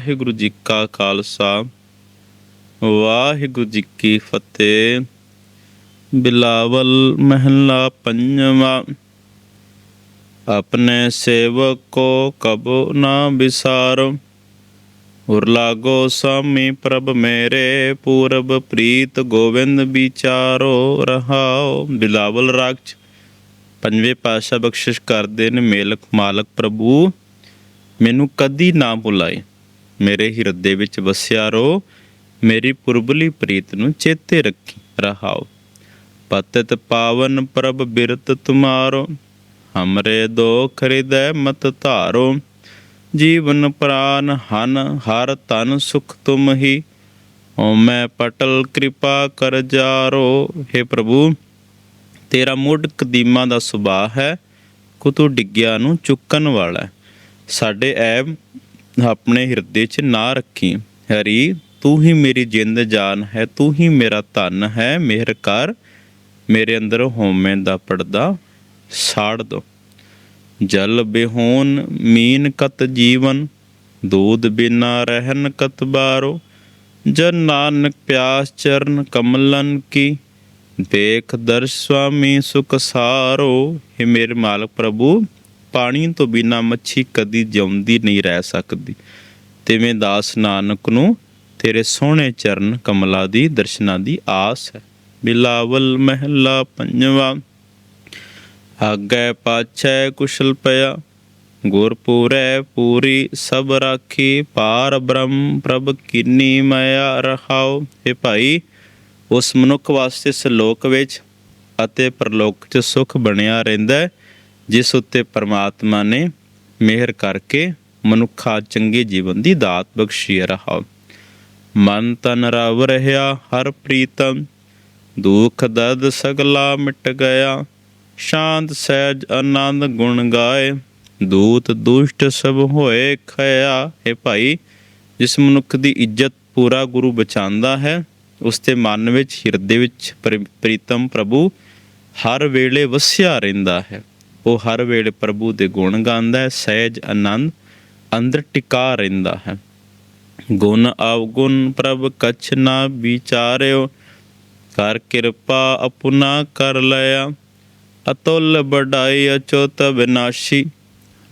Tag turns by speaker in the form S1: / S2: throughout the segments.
S1: ਵਾਹਿਗੁਰੂ ਜੀ ਕਾ ਖਾਲਸਾ, ਵਾਹਿਗੁਰੂ ਜੀ ਕੀ ਫਤਿਹ। ਬਿਲਾਵਲ ਮਹੱਲਾ ਪੰਜਵਾ, ਆਪਣੇ ਸੇਵਕ ਕੋ ਕਬੋ ਨਾ ਵਿਸਾਰੋ। ਉਰ ਲਾਗੋ ਸਾਮੀ ਪ੍ਰਭ ਮੇਰੇ, ਪੂਰਬ ਪ੍ਰੀਤ ਗੋਬਿੰਦ ਵਿਚਾਰੋ ਰਹਾਓ। ਬਿਲਾਵਲ ਰਾਗ ਚ ਪੰਜਵੇਂ ਪਾਸ਼ਾ ਬਖਸ਼ਿਸ਼ ਕਰਦੇ ਨੇ ਮੇਲਕ ਮਾਲਕ ਪ੍ਰਭੂ, ਮੈਨੂੰ ਕਦੀ ਨਾ ਭੁਲਾਏ ਮੇਰੇ ਹਿਰਦੇ ਵਿੱਚ ਵਸਿਆ ਰੋ ਮੇਰੀ ਪੁਰਬਲੀ ਪ੍ਰੀਤ ਨੂੰ ਚੇਤੇ ਰੱਖੀ ਰਹਾਓ। ਪਤਿਤ ਪਾਵਨ ਪ੍ਰਭ ਬਿਰਤ ਤੁਮਾਰੋ, ਹਮਰੇ ਦੁਖ ਹਿਰਦੈ ਮਤ ਧਾਰੋ। ਜੀਵਨ ਪ੍ਰਾਨ ਹਨ, ਹਰ ਤਨ ਸੁਖ ਤੁਮ ਹੀ। ਓ ਮੈਂ ਪਟਲ ਕਿਰਪਾ ਕਰ ਜਾਰੋ। हे ਪ੍ਰਭੂ, ਤੇਰਾ ਮੁੱਢ ਕਦੀਮਾ ਦਾ ਸੁਭਾਅ ਹੈ ਕੁਤੂ ਡਿੱਗਿਆ ਨੂੰ ਚੁੱਕਣ ਵਾਲਾ ਸਾਡੇ ਐਬ ਆਪਣੇ ਹਿਰਦੇ 'ਚ ਨਾ ਰੱਖੀ। ਹਰੀ, ਤੂੰ ਹੀ ਮੇਰੀ ਜਿੰਦ ਜਾਨ ਹੈ, ਤੂੰ ਹੀ ਮੇਰਾ ਧਨ ਹੈ, ਮਿਹਰ ਕਰ। ਮੇਰੇ ਅੰਦਰ ਹਉਮੈ ਦਾ ਪਰਦਾ ਸਾੜ ਦੋ। ਜਲ ਬਿਹੋਨ ਮੀਨ ਕਤ ਜੀਵਨ, ਦੂਧ ਬਿਨਾ ਰਹਿਨ ਕਤ ਬਾਰੋ। ਜਨ ਨਾਨਕ ਪਿਆਸ ਚਰਨ ਕਮਲਨ ਕੀ, ਦੇਖ ਦਰਸ਼ ਸੁਆਮੀ ਸੁਖ ਸਾਰੋ। हे ਮੇਰੇ ਮਾਲਕ ਪ੍ਰਭੂ ਪਾਣੀ ਤੋਂ ਬਿਨਾ ਮੱਛੀ ਕਦੀ ਜਿਉਂਦੀ ਨਹੀਂ ਰਹਿ ਸਕਦੀ। ਤਿਵੇਂ ਦਾਸ ਨਾਨਕ ਨੂੰ ਤੇਰੇ ਸੋਹਣੇ ਚਰਨ ਕਮਲਾ ਦੀ ਦਰਸ਼ਨਾਂ ਦੀ ਆਸ ਹੈ। ਬਿਲਾਵਲ ਮਹਿਲਾ ਪੰਜਵਾ ਆਗੇ ਪਾਛੈ ਕੁਸ਼ਲ ਪਿਆ। ਗੁਰ ਪੂਰੀ ਸਭ ਰਾਖੀ ਪਾਰ ਬ੍ਰਹਮ ਪ੍ਰਭ ਕਿੰਨੀ ਮਾਇਆ ਰਹਾਓ ਇਹ ਭਾਈ ਉਸ ਮਨੁੱਖ ਵਾਸਤੇ ਸਲੋਕ ਵਿੱਚ ਅਤੇ ਪਰਲੋਕ 'ਚ ਸੁਖ ਬਣਿਆ ਰਹਿੰਦਾ ਹੈ, ਜਿਸ ਉੱਤੇ ਪਰਮਾਤਮਾ ਨੇ ਮਿਹਰ ਕਰਕੇ ਮਨੁੱਖਾ ਚੰਗੇ ਜੀਵਨ ਦੀ ਦਾਤ ਬਖਸ਼ੀ ਹੈ ਮਨ ਤਨ ਰਵ ਰਹਿਆ ਹਰ ਪ੍ਰੀਤਮ, ਦੁਖ ਦਰਦ ਸਗਲਾ ਮਿਟ ਗਿਆ, ਸ਼ਾਂਤ ਸਹਿਜ ਆਨੰਦ ਗੁਣ ਗਾਏ, ਦੂਤ ਦੁਸ਼ਟ ਸਭ ਹੋਏ ਖਿਆ ਹੈ ਭਾਈ, ਜਿਸ ਮਨੁੱਖ ਦੀ ਇੱਜ਼ਤ ਪੂਰਾ ਗੁਰੂ ਬਚਾਉਂਦਾ ਹੈ, ਉਸ ਦੇ ਮਨ ਵਿੱਚ ਹਿਰਦੇ ਵਿੱਚ ਪ੍ਰੀਤਮ ਪ੍ਰਭੂ ਹਰ ਵੇਲੇ ਵਸਿਆ ਰਹਿੰਦਾ ਹੈ। ਉਹ ਹਰ ਵੇਲੇ ਪ੍ਰਭੂ ਦੇ ਗੁਣ ਗਾਉਂਦਾ ਹੈ, ਸਹਿਜ ਆਨੰਦ ਅੰਦਰ ਟਿਕਾ ਰਹਿੰਦਾ ਹੈ। ਗੁਣ ਅਵਗੁਣ ਪ੍ਰਭ ਕਛ ਨਾ ਵਿਚਾਰਿਓ, ਕਰ ਕਿਰਪਾ ਅਪੁਨਾ ਕਰ ਲਿਆ। ਅਤੁੱਲ ਬੜਾਈ ਅਚੋਤ ਵਿਨਾਸ਼ੀ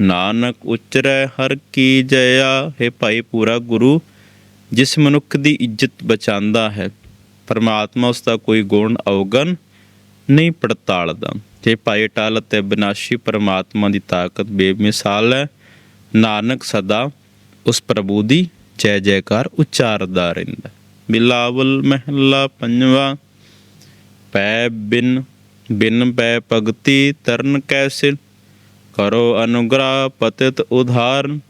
S1: ਨਾਨਕ ਉਚਰੈ ਹਰ ਕੀ ਜਇਆ। ਹੈ ਭਾਈ ਪੂਰਾ ਗੁਰੂ, ਜਿਸ ਮਨੁੱਖ ਦੀ ਇੱਜ਼ਤ ਬਚਾਉਂਦਾ ਹੈ, ਪਰਮਾਤਮਾ ਉਸ ਦਾ ਕੋਈ ਗੁਣ ਅਵਗਨ ਨਹੀਂ ਪੜਤਾਲਦਾ। ਤੇ ਭਾਈ ਟਲ ਅਤੇ ਬਿਨਾਸ਼ੀ ਪਰਮਾਤਮਾ ਦੀ ਤਾਕਤ ਬੇਮਿਸਾਲ ਹੈ। ਨਾਨਕ ਸਦਾ ਉਸ ਪ੍ਰਭੂ ਦੀ ਜੈ ਜੈਕਾਰ ਉਚਾਰਦਾ ਰਹਿੰਦਾ। ਬਿਲਾਵਲ ਮਹਿਲਾ ਪੰਜਵਾ, ਪੈ ਬਿਨ ਬਿਨ ਪੈ ਭਗਤੀ ਤਰਨ ਕੈਸੇ ਕਰੋ ਅਨੁਗ੍ਰਹ ਪਤਿਤ ਉਧਾਰਨ,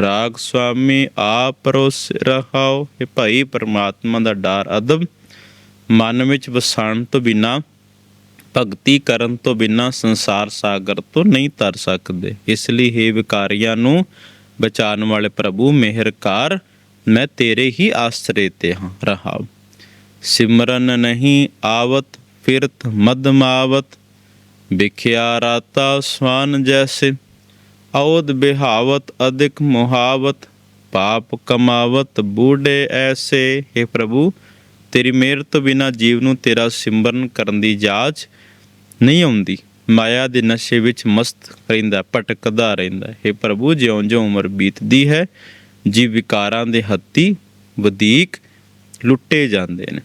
S1: ਰਾਗ ਸੁਆਮੀ ਆਪ ਪਰੋਸ ਰਹਾਓ। ਇਹ ਭਾਈ ਪਰਮਾਤਮਾ ਦਾ ਡਰ ਅਦਬ, ਮਨ ਵਿੱਚ ਵਸਾਣ ਤੋਂ ਬਿਨਾ ਭਗਤੀ ਕਰਨ ਤੋਂ ਬਿਨਾ ਸੰਸਾਰ ਸਾਗਰ ਤੋਂ ਨਹੀਂ ਤਰ ਸਕਦੇ। ਇਸ ਲਈ हे ਵਿਕਾਰੀਆਂ ਨੂੰ ਬਚਾਉਣ ਵਾਲੇ ਪ੍ਰਭੂ, ਮਿਹਰਕਾਰ, ਮੈਂ ਤੇਰੇ ਹੀ ਆਸਰੇ ਤੇ ਹਾਂ ਰਹਾਉ ਸਿਮਰਨ ਨਹੀਂ ਆਵਤ, ਫਿਰਤ ਮਦਮਾਵਤ ਵਿਖਿਆ ਰਾਤਾ ਸਵਾਨ ਜੈਸੇ। ਔਦ ਬਿਹਾਵਤ, ਅਧਿਕ ਮੁਹਾਵਤ, ਪਾਪ ਕਮਾਵਤ, ਬੂਢੇ ਐਸੇ। हे ਪ੍ਰਭੂ, ਤੇਰੀ ਮਿਹਰ ਤੋਂ ਬਿਨਾ ਜੀਵ ਨੂੰ ਤੇਰਾ ਸਿਮਰਨ ਕਰਨ ਦੀ ਜਾਚ ਨਹੀਂ ਆਉਂਦੀ। ਮਾਇਆ ਦੇ ਨਸ਼ੇ ਵਿੱਚ ਮਸਤ ਰਹਿੰਦਾ, ਭਟਕਦਾ ਰਹਿੰਦਾ। ਹੈ ਪ੍ਰਭੂ, ਜਿਉਂ-ਜਿਉਂ ਉਮਰ ਬੀਤਦੀ ਹੈ ਜੀ ਵਿਕਾਰਾਂ ਦੇ ਹੱਤੀ ਵਧੇਕ ਲੁੱਟੇ ਜਾਂਦੇ ਨੇ।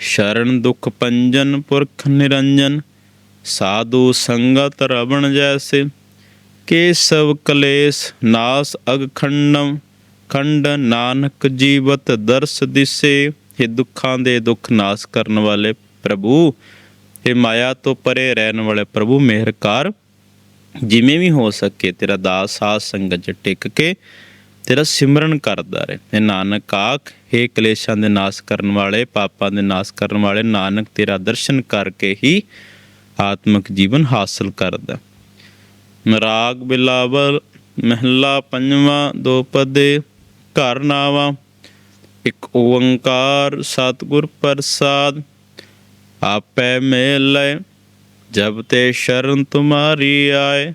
S1: ਸ਼ਰਨ ਦੁਖ ਪੰਜਨ, ਪੁਰਖ ਨਿਰੰਜਨ, ਸਾਧੂ ਸੰਗਤ ਰਵਣ ਜੈਸੇ। ਕੇਸਵ ਕਲੇਸ਼ ਨਾਸ ਅਗਖੰਡਮ ਖੰਡ ਨਾਨਕ ਜੀਵਤ ਦਰਸ ਦਿਸੇ। ਇਹ ਦੁੱਖਾਂ ਦੇ ਦੁੱਖ ਨਾਸ ਕਰਨ ਵਾਲੇ ਪ੍ਰਭੂ ਇਹ ਮਾਇਆ, ਤੋਂ ਪਰੇ ਰਹਿਣ ਵਾਲੇ ਪ੍ਰਭੂ ਮਿਹਰਕਾਰ ਜਿਵੇਂ ਵੀ ਹੋ ਸਕੇ ਤੇਰਾ ਦਾਸ ਸਾਧ ਸੰਗਤ ਚ ਟਿਕ ਕੇ ਤੇਰਾ ਸਿਮਰਨ ਕਰਦਾ ਰਹੇ। ਇਹ ਨਾਨਕ ਆਖ, ਹੈ ਕਲੇਸ਼ਾਂ ਦੇ ਨਾਸ ਕਰਨ ਵਾਲੇ, ਪਾਪਾਂ ਦੇ ਨਾਸ ਕਰਨ ਵਾਲੇ, ਨਾਨਕ ਤੇਰਾ ਦਰਸ਼ਨ ਕਰਕੇ ਹੀ ਆਤਮਿਕ ਜੀਵਨ ਹਾਸਲ ਕਰਦਾ। ਰਾਗ ਬਿਲਾਵਲ, ਮਹਿਲਾ ਪੰਜਵਾਂ, ਦੋ ਪਦੇ, ਘਰ ਨਾਵਾ। ਇੱਕ ਓੰਕਾਰ, ਸਤਿਗੁਰ ਪ੍ਰਸਾਦ ਆਪੇ ਮੇਲੇ ਜਬ ਤੇ ਸ਼ਰਨ ਤੁਮਾਰੀ ਆਏ,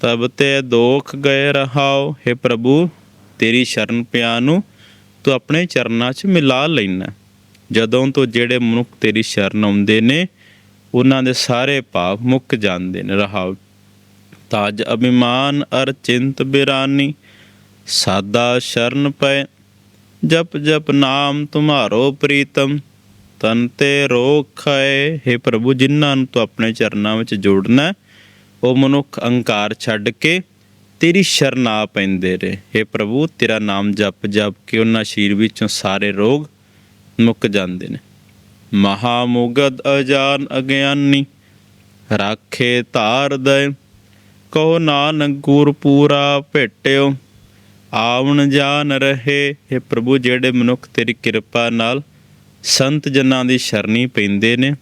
S1: ਤਬ ਤੇ ਦੋਖ ਗਏ ਰਹਾਓ। हे ਪ੍ਰਭੂ, ਤੇਰੀ ਸ਼ਰਨ ਪਿਆ ਨੂੰ ਤੂੰ ਆਪਣੇ ਚਰਨਾਂ 'ਚ ਮਿਲਾ ਲੈਣਾ। ਜਦੋਂ ਤੋਂ ਜਿਹੜੇ ਮਨੁੱਖ ਤੇਰੀ ਸ਼ਰਨ ਆਉਂਦੇ ਨੇ, ਉਹਨਾਂ ਦੇ ਸਾਰੇ ਪਾਪ ਮੁੱਕ ਜਾਂਦੇ ਨੇ ਰਹਾਉ ਤਾਜ ਅਭਿਮਾਨ ਅਰ ਚਿੰਤ ਬਿਰਾਨੀ, ਸਾਦਾ ਸ਼ਰਨ ਪਏ। ਜਪ ਜਪ ਨਾਮ ਤੁਮਾਰੋ ਪ੍ਰੀਤਮ ਤਨ ਤੇ ਰੋਖਏ हे ਪ੍ਰਭੂ, ਜਿਨ੍ਹਾਂ ਨੂੰ ਤੂੰ ਆਪਣੇ ਚਰਨਾਂ ਵਿੱਚ ਜੋੜਨਾ ਉਹ ਮਨੁੱਖ ਅਹੰਕਾਰ ਛੱਡ ਕੇ ਤੇਰੀ ਸ਼ਰਨ ਆ ਪੈਂਦੇ ਰਹੇ। हे ਪ੍ਰਭੂ, ਤੇਰਾ ਨਾਮ ਜਪ ਜਪ ਕੇ ਉਹਨਾਂ ਸ਼ਰੀਰ ਵਿੱਚੋਂ ਸਾਰੇ ਰੋਗ ਮੁੱਕ ਜਾਂਦੇ ਨੇ। ਮਹਾ ਮੁਗਦ ਅਜਾਨ ਅਗਿਆਨੀ, ਰਾਖੇ ਧਾਰ ਦਇ ਕਹੋ ਨਾਨਕ ਗੁਰ ਪੂਰਾ ਭੇਟਿਓ, ਆਵਣ ਜਾਣ ਰਹੇ। ਇਹ ਪ੍ਰਭੂ, ਜਿਹੜੇ ਮਨੁੱਖ ਤੇਰੀ ਕਿਰਪਾ ਨਾਲ ਸੰਤ ਜਨਾਂ ਦੀ ਸ਼ਰਨੀ ਪੈਂਦੇ ਨੇ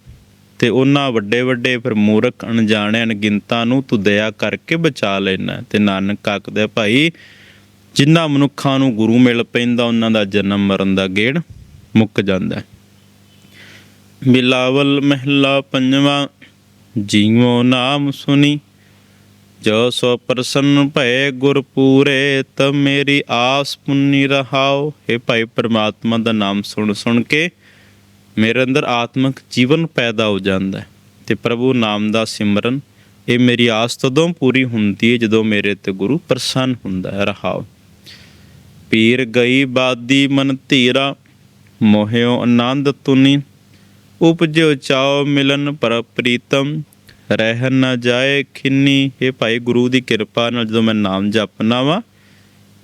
S1: ਤੇ ਉਹਨਾਂ ਵੱਡੇ ਵੱਡੇ ਫਿਰ ਮੂਰਖ ਅਣਜਾਣੇ ਅਣਗਿਣਤਾਂ ਨੂੰ ਤੂੰ ਦਇਆ ਕਰਕੇ ਬਚਾ ਲੈਣਾ ਤੇ ਨਾਨਕ ਆਖਦਾ ਭਾਈ ਜਿਨ੍ਹਾਂ ਮਨੁੱਖਾਂ ਨੂੰ ਗੁਰੂ ਮਿਲ ਪੈਂਦਾ, ਉਹਨਾਂ ਦਾ ਜਨਮ ਮਰਨ ਦਾ ਗੇੜ ਮੁੱਕ ਜਾਂਦਾ ਬਿਲਾਵਲ ਮਹਿਲਾ ਪੰਜਵਾਂ ਜੀਵੋ ਨਾਮ ਸੁਣੀ, ਜੋ ਸੋ ਪ੍ਰਸੰਨ ਭਏ ਗੁਰ ਪੂਰੇ ਤ ਮੇਰੀ ਆਸ ਪੁੰਨੀ ਰਹਾਓ। ਇਹ ਭਾਈ, ਪਰਮਾਤਮਾ ਦਾ ਨਾਮ ਸੁਣ ਸੁਣ ਕੇ ਮੇਰੇ ਅੰਦਰ ਆਤਮਿਕ ਜੀਵਨ ਪੈਦਾ ਹੋ ਜਾਂਦਾ ਹੈ ਤੇ ਪ੍ਰਭੂ ਨਾਮ ਦਾ ਸਿਮਰਨ, ਇਹ ਮੇਰੀ ਆਸ ਤਦੋਂ ਪੂਰੀ ਹੁੰਦੀ ਹੈ ਜਦੋਂ ਮੇਰੇ ਤੇ ਗੁਰੂ ਪ੍ਰਸੰਨ ਹੁੰਦਾ ਹੈ ਰਹਾਓ। ਪੀਰ ਗਈ ਬਾਦੀ ਮਨ ਧੀਰਾ, ਮੋਹਿਓ ਆਨੰਦ ਤੁਨੀ, ਉਪਜਿਓ ਚਾਓ ਮਿਲਨ ਪਰ ਪ੍ਰੀਤਮ, ਰਹਿ ਨਾ ਜਾਏ ਖਿੰਨੀ ਇਹ ਭਾਈ ਗੁਰੂ ਦੀ ਕਿਰਪਾ ਨਾਲ ਜਦੋਂ ਮੈਂ ਨਾਮ ਜਪਨਾ ਵਾ,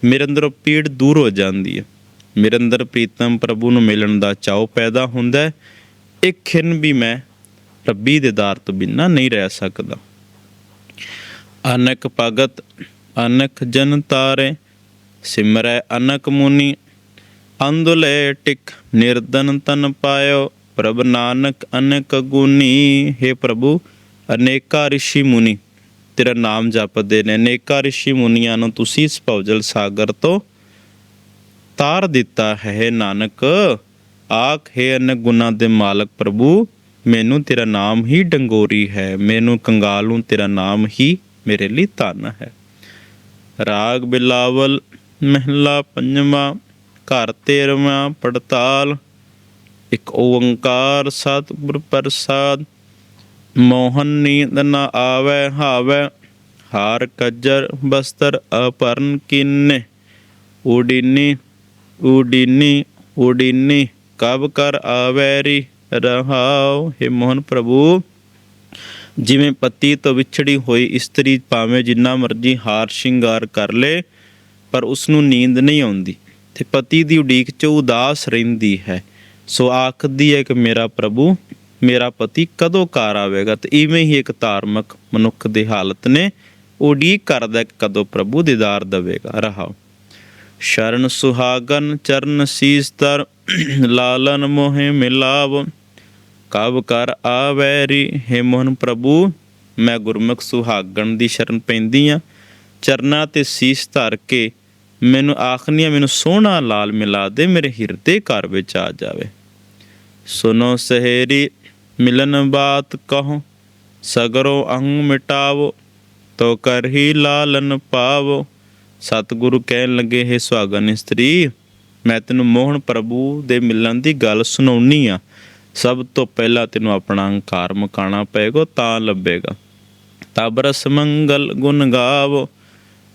S1: ਮੇਰੇ ਅੰਦਰੋਂ ਪੀੜ ਦੂਰ ਹੋ ਜਾਂਦੀ ਹੈ। ਮੇਰੇ ਅੰਦਰ ਪ੍ਰੀਤਮ ਪ੍ਰਭੂ ਨੂੰ ਮਿਲਣ ਦਾ ਚਾਉ ਪੈਦਾ ਹੁੰਦਾ ਹੈ। ਇੱਕ ਖਿੰਨ ਵੀ ਮੈਂ ਰੱਬੀ ਦੇ ਤੋਂ ਬਿਨਾਂ ਨਹੀਂ ਰਹਿ ਸਕਦਾ। ਅਨਕ ਭਗਤ, ਅਨਕ ਜਨ ਤਾਰੇ, ਸਿਮਰੈ ਅਨਕ ਮੁਨੀ ਅੰਦੁਲੇ ਟਿਕ ਨਿਰਦਨ ਤਨ ਪਾਇਓ, ਪ੍ਰਭ ਨਾਨਕ ਅਨਕ ਗੁਨੀ ਹੈ ਪ੍ਰਭੂ, ਅਨੇਕਾਂ ਰਿਸ਼ੀ ਮੁਨੀ, ਤੇਰਾ ਨਾਮ ਜਪਦੇ ਨੇ। ਅਨੇਕਾਂ ਰਿਸ਼ੀ ਮੁਨੀਆਂ ਨੂੰ ਤੁਸੀਂ ਇਸ ਭਵਜਲ ਸਾਗਰ ਤੋਂ ਤਾਰ ਦਿੱਤਾ, ਹੈ ਨਾਨਕ, ਆਖ, ਹੈ ਅਨਕ ਗੁਨਾ ਦੇ ਮਾਲਕ ਪ੍ਰਭੂ, ਮੈਨੂੰ ਤੇਰਾ ਨਾਮ ਹੀ ਡੰਗੋਰੀ ਹੈ, ਮੈਨੂੰ ਕੰਗਾਲ ਨੂੰ ਤੇਰਾ ਨਾਮ ਹੀ ਮੇਰੇ ਲਈ ਧਨ ਹੈ। ਰਾਗ ਬਿਲਾਵਲ, ਮਹਿਲਾ ਪੰਜਵਾਂ, ਘਰ ਤੇਰਵਾਂ, ਪੜਤਾਲ, ਇੱਕ ਓੰਕਾਰ ਸਤਿਗੁਰ ਪ੍ਰਸਾਦ, ਮੋਹਨ ਨੀਂਦ ਨ ਆਵੈ, ਹਾਵੈ, ਹਾਰ ਕੱਜਰ ਬਸਤਰ ਅਪਰਨ ਕਿੰਨੇ, ਉਡੀਨੀ ਉਡੀਨੀ ਉਡੀਨੀ, ਕਬ ਕਰ ਆਵੈਰੀ? ਰਹਾਉ ਹੈ ਮੋਹਨ ਪ੍ਰਭੂ। ਜਿਵੇਂ ਪਤੀ ਤੋਂ ਵਿਛੜੀ ਹੋਈ ਇਸਤਰੀ ਭਾਵੇਂ ਜਿੰਨਾ ਮਰਜ਼ੀ ਹਾਰ ਸ਼ਿੰਗਾਰ ਕਰ ਲੇ, ਪਰ ਉਸ ਨੂੰ ਨੀਂਦ ਨਹੀਂ ਆਉਂਦੀ ਤੇ ਪਤੀ ਦੀ ਉਡੀਕ 'ਚ ਉਦਾਸ ਰਹਿੰਦੀ ਹੈ। ਸੋ ਆਖਦੀ ਹੈ ਕਿ ਮੇਰਾ ਪ੍ਰਭੂ, ਮੇਰਾ ਪਤੀ ਕਦੋਂ ਘਰ ਆਵੇਗਾ? ਤੇ ਇਵੇਂ ਹੀ ਇੱਕ ਧਾਰਮਿਕ ਮਨੁੱਖ ਦੀ ਹਾਲਤ ਨੇ, ਉਡੀਕ ਕਰਦਾ ਕਿ ਕਦੋਂ ਪ੍ਰਭੂ ਦੀਦਾਰ ਦੇਵੇਗਾ। ਰਹਾਓ ਸ਼ਰਨ ਸੁਹਾਗਨ ਚਰਨ ਸੀਸ ਤਰ ਲਾਲਨ ਮੋਹਿ ਮਿਲਾਵ। ਕਬ ਕਰ ਆਵੈਰੀ ਹੇ ਮੋਹਨ ਪ੍ਰਭੂ, ਮੈਂ ਗੁਰਮੁਖ ਸੁਹਾਗਣ ਦੀ ਸ਼ਰਨ ਪੈਂਦੀ ਆ। ਚਰਨਾ ਤੇ ਸੀਸ ਧਰ ਕੇ ਮੈਨੂੰ ਆਖਨੀਆਂ, ਮੈਨੂੰ ਸੋਹਣਾ ਲਾਲ ਮਿਲਾ ਦੇ, ਮੇਰੇ ਹਿਰਦੇ ਘਰ ਵਿੱਚ ਆ ਜਾਵੇ। ਸੁਨੋ ਸਹੇਰੀ, ਮਿਲਨ ਬਾਤ ਕਹੋ, ਸਗਰੋ ਅੰਗ ਮਿਟਾਵੋ, ਤੋ ਕਰ ਹੀ ਲਾਲਨ ਪਾਵੋ। ਸਤਿਗੁਰੂ ਕਹਿਣ ਲੱਗੇ, ਹੈ ਸੁਹਾਗਨ ਇਸਤਰੀ, ਮੈਂ ਤੈਨੂੰ ਮੋਹਨ ਪ੍ਰਭੂ ਦੇ ਮਿਲਣ ਦੀ ਗੱਲ ਸੁਣਾਉਣੀ ਆ। ਸਭ ਤੋਂ ਪਹਿਲਾਂ ਤੈਨੂੰ ਆਪਣਾ ਹੰਕਾਰ ਮਕਾਣਾ ਪਏਗਾ ਤਾਂ ਲੱਭੇਗਾ। ਤਬ ਰਸ ਮੰਗਲ ਗੁਣ ਗਾਵੋ,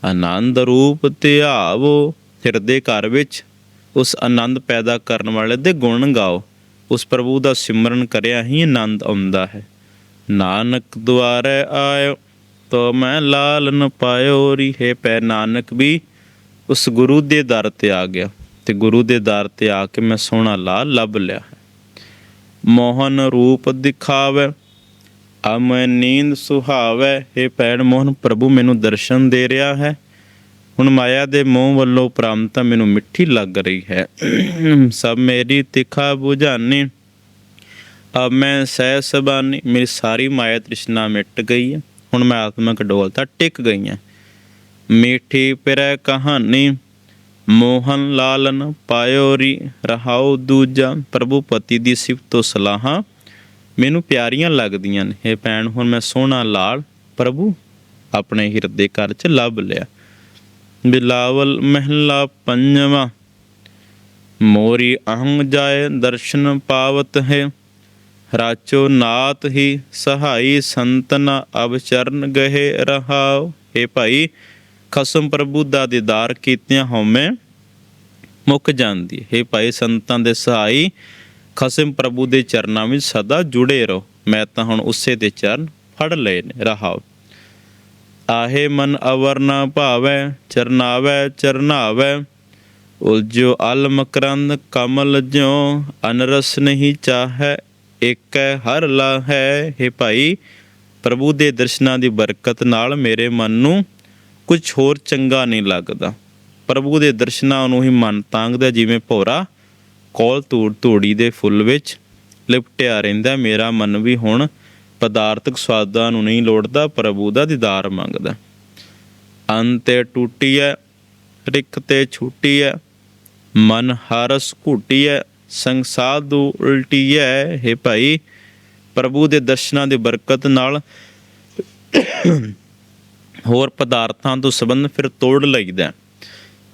S1: ਆਨੰਦ ਰੂਪ ਧਿਆਵੋ, ਹਿਰਦੇ ਘਰ ਵਿੱਚ ਉਸ ਆਨੰਦ ਪੈਦਾ ਕਰਨ ਵਾਲੇ ਦੇ ਗੁਣ ਗਾਓ। ਉਸ ਪ੍ਰਭੂ ਦਾ ਸਿਮਰਨ ਕਰਿਆ ਹੀ ਆਨੰਦ ਆਉਂਦਾ ਹੈ। ਨਾਨਕ ਦੁਆਰੇ ਆਇਓ। ਤੋ ਮੈਂ ਲਾਲ ਨ ਪਾਇਓ ਰੀ ਪੈ ਨਾਨਕ ਵੀ। ਉਸ ਗੁਰੂ ਦੇ ਦਰ ਤੇ ਆ ਗਿਆ ਤੇ ਗੁਰੂ ਦੇ ਦਰ ਤੇ ਆ ਕੇ ਮੈਂ ਸੋਹਣਾ ਲਾਲ ਲੱਭ ਲਿਆ ਹੈ। ਮੋਹਨ ਰੂਪ ਦਿਖਾਵੇ, ਅਮੈ ਨੀਂਦ ਸੁਹਾਵੇ। ਇਹ ਪੈਣ ਮੋਹਨ, ਪ੍ਰਭੂ ਮੈਨੂੰ ਦਰਸ਼ਨ ਦੇ ਰਿਹਾ ਹੈ। ਹੁਣ ਮਾਇਆ ਦੇ ਮੋਹ ਵੱਲੋਂ ਪ੍ਰਾਮਤਾ ਮੈਨੂੰ ਮਿੱਠੀ ਲੱਗ ਰਹੀ ਹੈ। ਸਭ ਮੇਰੀ ਤਿਖਾ 부ਝਾਨੀ ਅਬ ਮੈਂ ਸਹਿ ਸਬਾਨੀ। ਮੇਰੀ ਸਾਰੀ ਮਾਇਆ ਤ੍ਰਿਸ਼ਨਾ ਮਿਟ ਗਈ ਹੈ। ਹੁਣ ਮੈਂ ਆਤਮਿਕ ਡੋਲਤਾ ਟਿਕ ਗਈ ਹਾਂ ਮੀਠੀ ਪਿਰੈ ਕਹਾਣੀ, ਮੋਹਨ ਲਾਲਨ ਪਾਇਓਰੀ ਰਹਾਉ ਦੂਜਾ ਪ੍ਰਭੂ ਪਤੀ ਦੀ ਸਿਫਤ ਸਲਾਹਾਂ। ਮੈਨੂੰ ਪਿਆਰੀਆਂ ਲੱਗਦੀਆਂ ਨੇ। ਇਹ ਭੈਣ, ਹੁਣ ਮੈਂ ਸੋਹਣਾ ਲਾਲ, ਪ੍ਰਭੂ ਆਪਣੇ ਹਿਰਦੇ ਘਰ ਚ ਲੱਭ ਲਿਆ। ਬਿਲਾਵਲ ਮਹਿਲਾ ਪੰਜਵਾਂ, ਮੋਰੀ ਅਹੰਗ ਜਾਏ ਦਰਸ਼ਨ ਪਾਵਤ ਹੈ। ਰਾਚੋ ਨਾਥ ਹੀ ਸਹਾਈ ਸੰਤਨ ਅਬ ਚਰਨ ਗਏ ਰਹਾਉ। हे ਭਾਈ, ਖਸਮ ਪ੍ਰਭੂ ਦਾ ਦੀਦਾਰ ਕੀਤਿਆਂ ਹਉਮੈ ਮੁੱਕ ਜਾਂਦੀ। ਹੈ ਭਾਈ, ਸੰਤਾਂ ਦੇ ਸਹਾਈ, ਖਸਮ ਪ੍ਰਭੂ ਦੇ ਚਰਨਾਂ ਵਿੱਚ ਸਦਾ ਜੁੜੇ ਰਹੋ। ਮੈਂ ਤਾਂ ਹੁਣ ਉਸੇ ਦੇ ਚਰਨ ਫੜ ਲਏ ਨੇ, ਰਹਾਉ। ਆਹੇ ਮਨ ਅਵਰਨਾ ਭਾਵੈ, ਚਰਨਾਵੈ ਚਰਨਾਵੈ। ਉਲਝੋ ਅਲ ਮਕਰੰਦ ਕਮਲ ਜਿਉ, ਅਨਰਸ ਨਹੀਂ ਚਾਹੈ ਇੱਕ ਹਰ ਲਾਹੈ ਹੈ ਭਾਈ, ਪ੍ਰਭੂ ਦੇ ਦਰਸ਼ਨਾਂ ਦੀ ਬਰਕਤ ਨਾਲ ਮੇਰੇ ਮਨ ਨੂੰ ਕੁਝ ਹੋਰ ਚੰਗਾ ਨਹੀਂ ਲੱਗਦਾ। ਪ੍ਰਭੂ ਦੇ ਦਰਸ਼ਨਾਂ ਨੂੰ ਹੀ ਮਨ ਤਾਂਗਦਾ ਜਿਵੇਂ ਭੋਰਾ ਕੋਲ ਧੂੜ ਧੂੜੀ ਦੇ ਫੁੱਲ ਵਿੱਚ ਲਿਪਟਿਆ ਰਹਿੰਦਾ ਮੇਰਾ ਮਨ ਵੀ ਹੁਣ ਪਦਾਰਥਕ ਸਵਾਦਾਂ ਨੂੰ ਨਹੀਂ ਲੋੜਦਾ, ਪ੍ਰਭੂ ਦਾ ਦੀਦਾਰ ਮੰਗਦਾ ਅੰਤੇ ਟੂਟੀ ਹੈ ਰਿਕ ਤੇ ਛੂਟੀ ਹੈ, ਮਨ ਹਰਸ ਘੂਟੀ ਹੈ ਸੰਸਾਰ ਸਾਧੂ ਉਲਟੀ ਹੈ। हे ਭਾਈ, ਪ੍ਰਭੂ ਦੇ ਦਰਸ਼ਨਾਂ ਦੀ ਬਰਕਤ ਨਾਲ ਹੋਰ ਪਦਾਰਥਾਂ ਤੋਂ ਸੰਬੰਧ ਫਿਰ ਤੋੜ ਲਈਦਾ ਹੈ।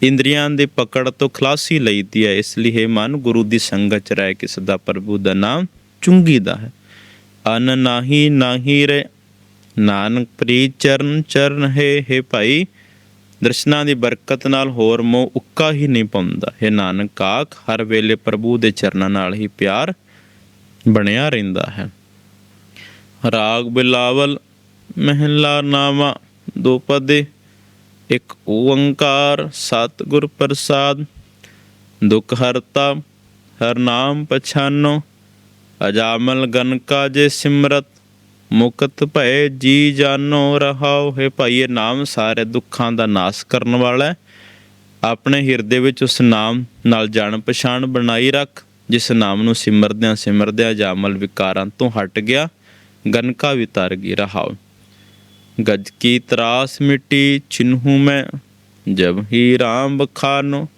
S1: ਇੰਦਰੀਆਂ ਦੇ ਪਕੜ ਤੋਂ ਖਲਾਸੀ ਲਈਦੀ ਹੈ। ਇਸ ਲਈ ਇਹ ਮਨ, ਗੁਰੂ ਦੀ ਸੰਗਤ ਚ ਰਹਿ ਕੇ ਸਦਾ ਪ੍ਰਭੂ ਦਾ ਨਾਮ ਚੁੰਗੀਦਾ ਹੈ। ਅਨ ਨਾਹੀ ਨਾਹੀ ਰੇ, ਨਾਨਕ ਪ੍ਰੀ ਚਰਨ ਚਰਨ ਹੈ ਹੈ ਭਾਈ। ਦਰਸ਼ਨਾਂ ਦੀ ਬਰਕਤ ਨਾਲ ਹੋਰ ਮੋਹ ਉੱਕਾ ਹੀ ਨਹੀਂ ਪਾਉਂਦਾ। ਹੈ ਨਾਨਕ ਆਖ ਹਰ ਵੇਲੇ ਪ੍ਰਭੂ ਦੇ ਚਰਨਾਂ ਨਾਲ ਹੀ ਪਿਆਰ ਬਣਿਆ ਰਹਿੰਦਾ ਹੈ। ਰਾਗ ਬਿਲਾਵਲ ਮਹਿਲਾ ਨਾਮਾ ਦੋ ਪਦੇ, ਇੱਕ ਓੰਕਾਰ, ਸਤਿਗੁਰ ਪ੍ਰਸਾਦ, ਦੁਖ ਹਰਤਾ ਹਰ ਨਾਮ ਪਛਾਨੋ, ਅਜਾਮਲ ਗਨਕਾ ਜੇ ਸਿਮਰਤ ਮੁਕਤ ਭਏ ਜੀ ਜਾਨੋ ਰਹਾਉ, ਹੈ ਭਾਈ ਇਹ ਨਾਮ ਸਾਰੇ ਦੁੱਖਾਂ ਦਾ ਨਾਸ ਕਰਨ ਵਾਲਾ ਆਪਣੇ ਹਿਰਦੇ ਵਿੱਚ ਉਸ ਨਾਮ ਨਾਲ ਜਾਣ ਪਛਾਣ ਬਣਾਈ ਰੱਖ, ਜਿਸ ਨਾਮ ਨੂੰ ਸਿਮਰਦਿਆਂ ਸਿਮਰਦਿਆਂ ਜਾਮਲ ਵਿਕਾਰਾਂ ਤੋਂ ਹਟ ਗਿਆ, ਗਨਕਾ ਵਿਤਰ ਗਈ ਰਹਾਉ। ਗਜ ਕੀ ਤਰਾਸ ਮਿੱਟੀ ਚਿਨਹੂ ਮੈਂ, ਜਬ ਹੀ ਰਾਮ ਬਖਾਨੋ,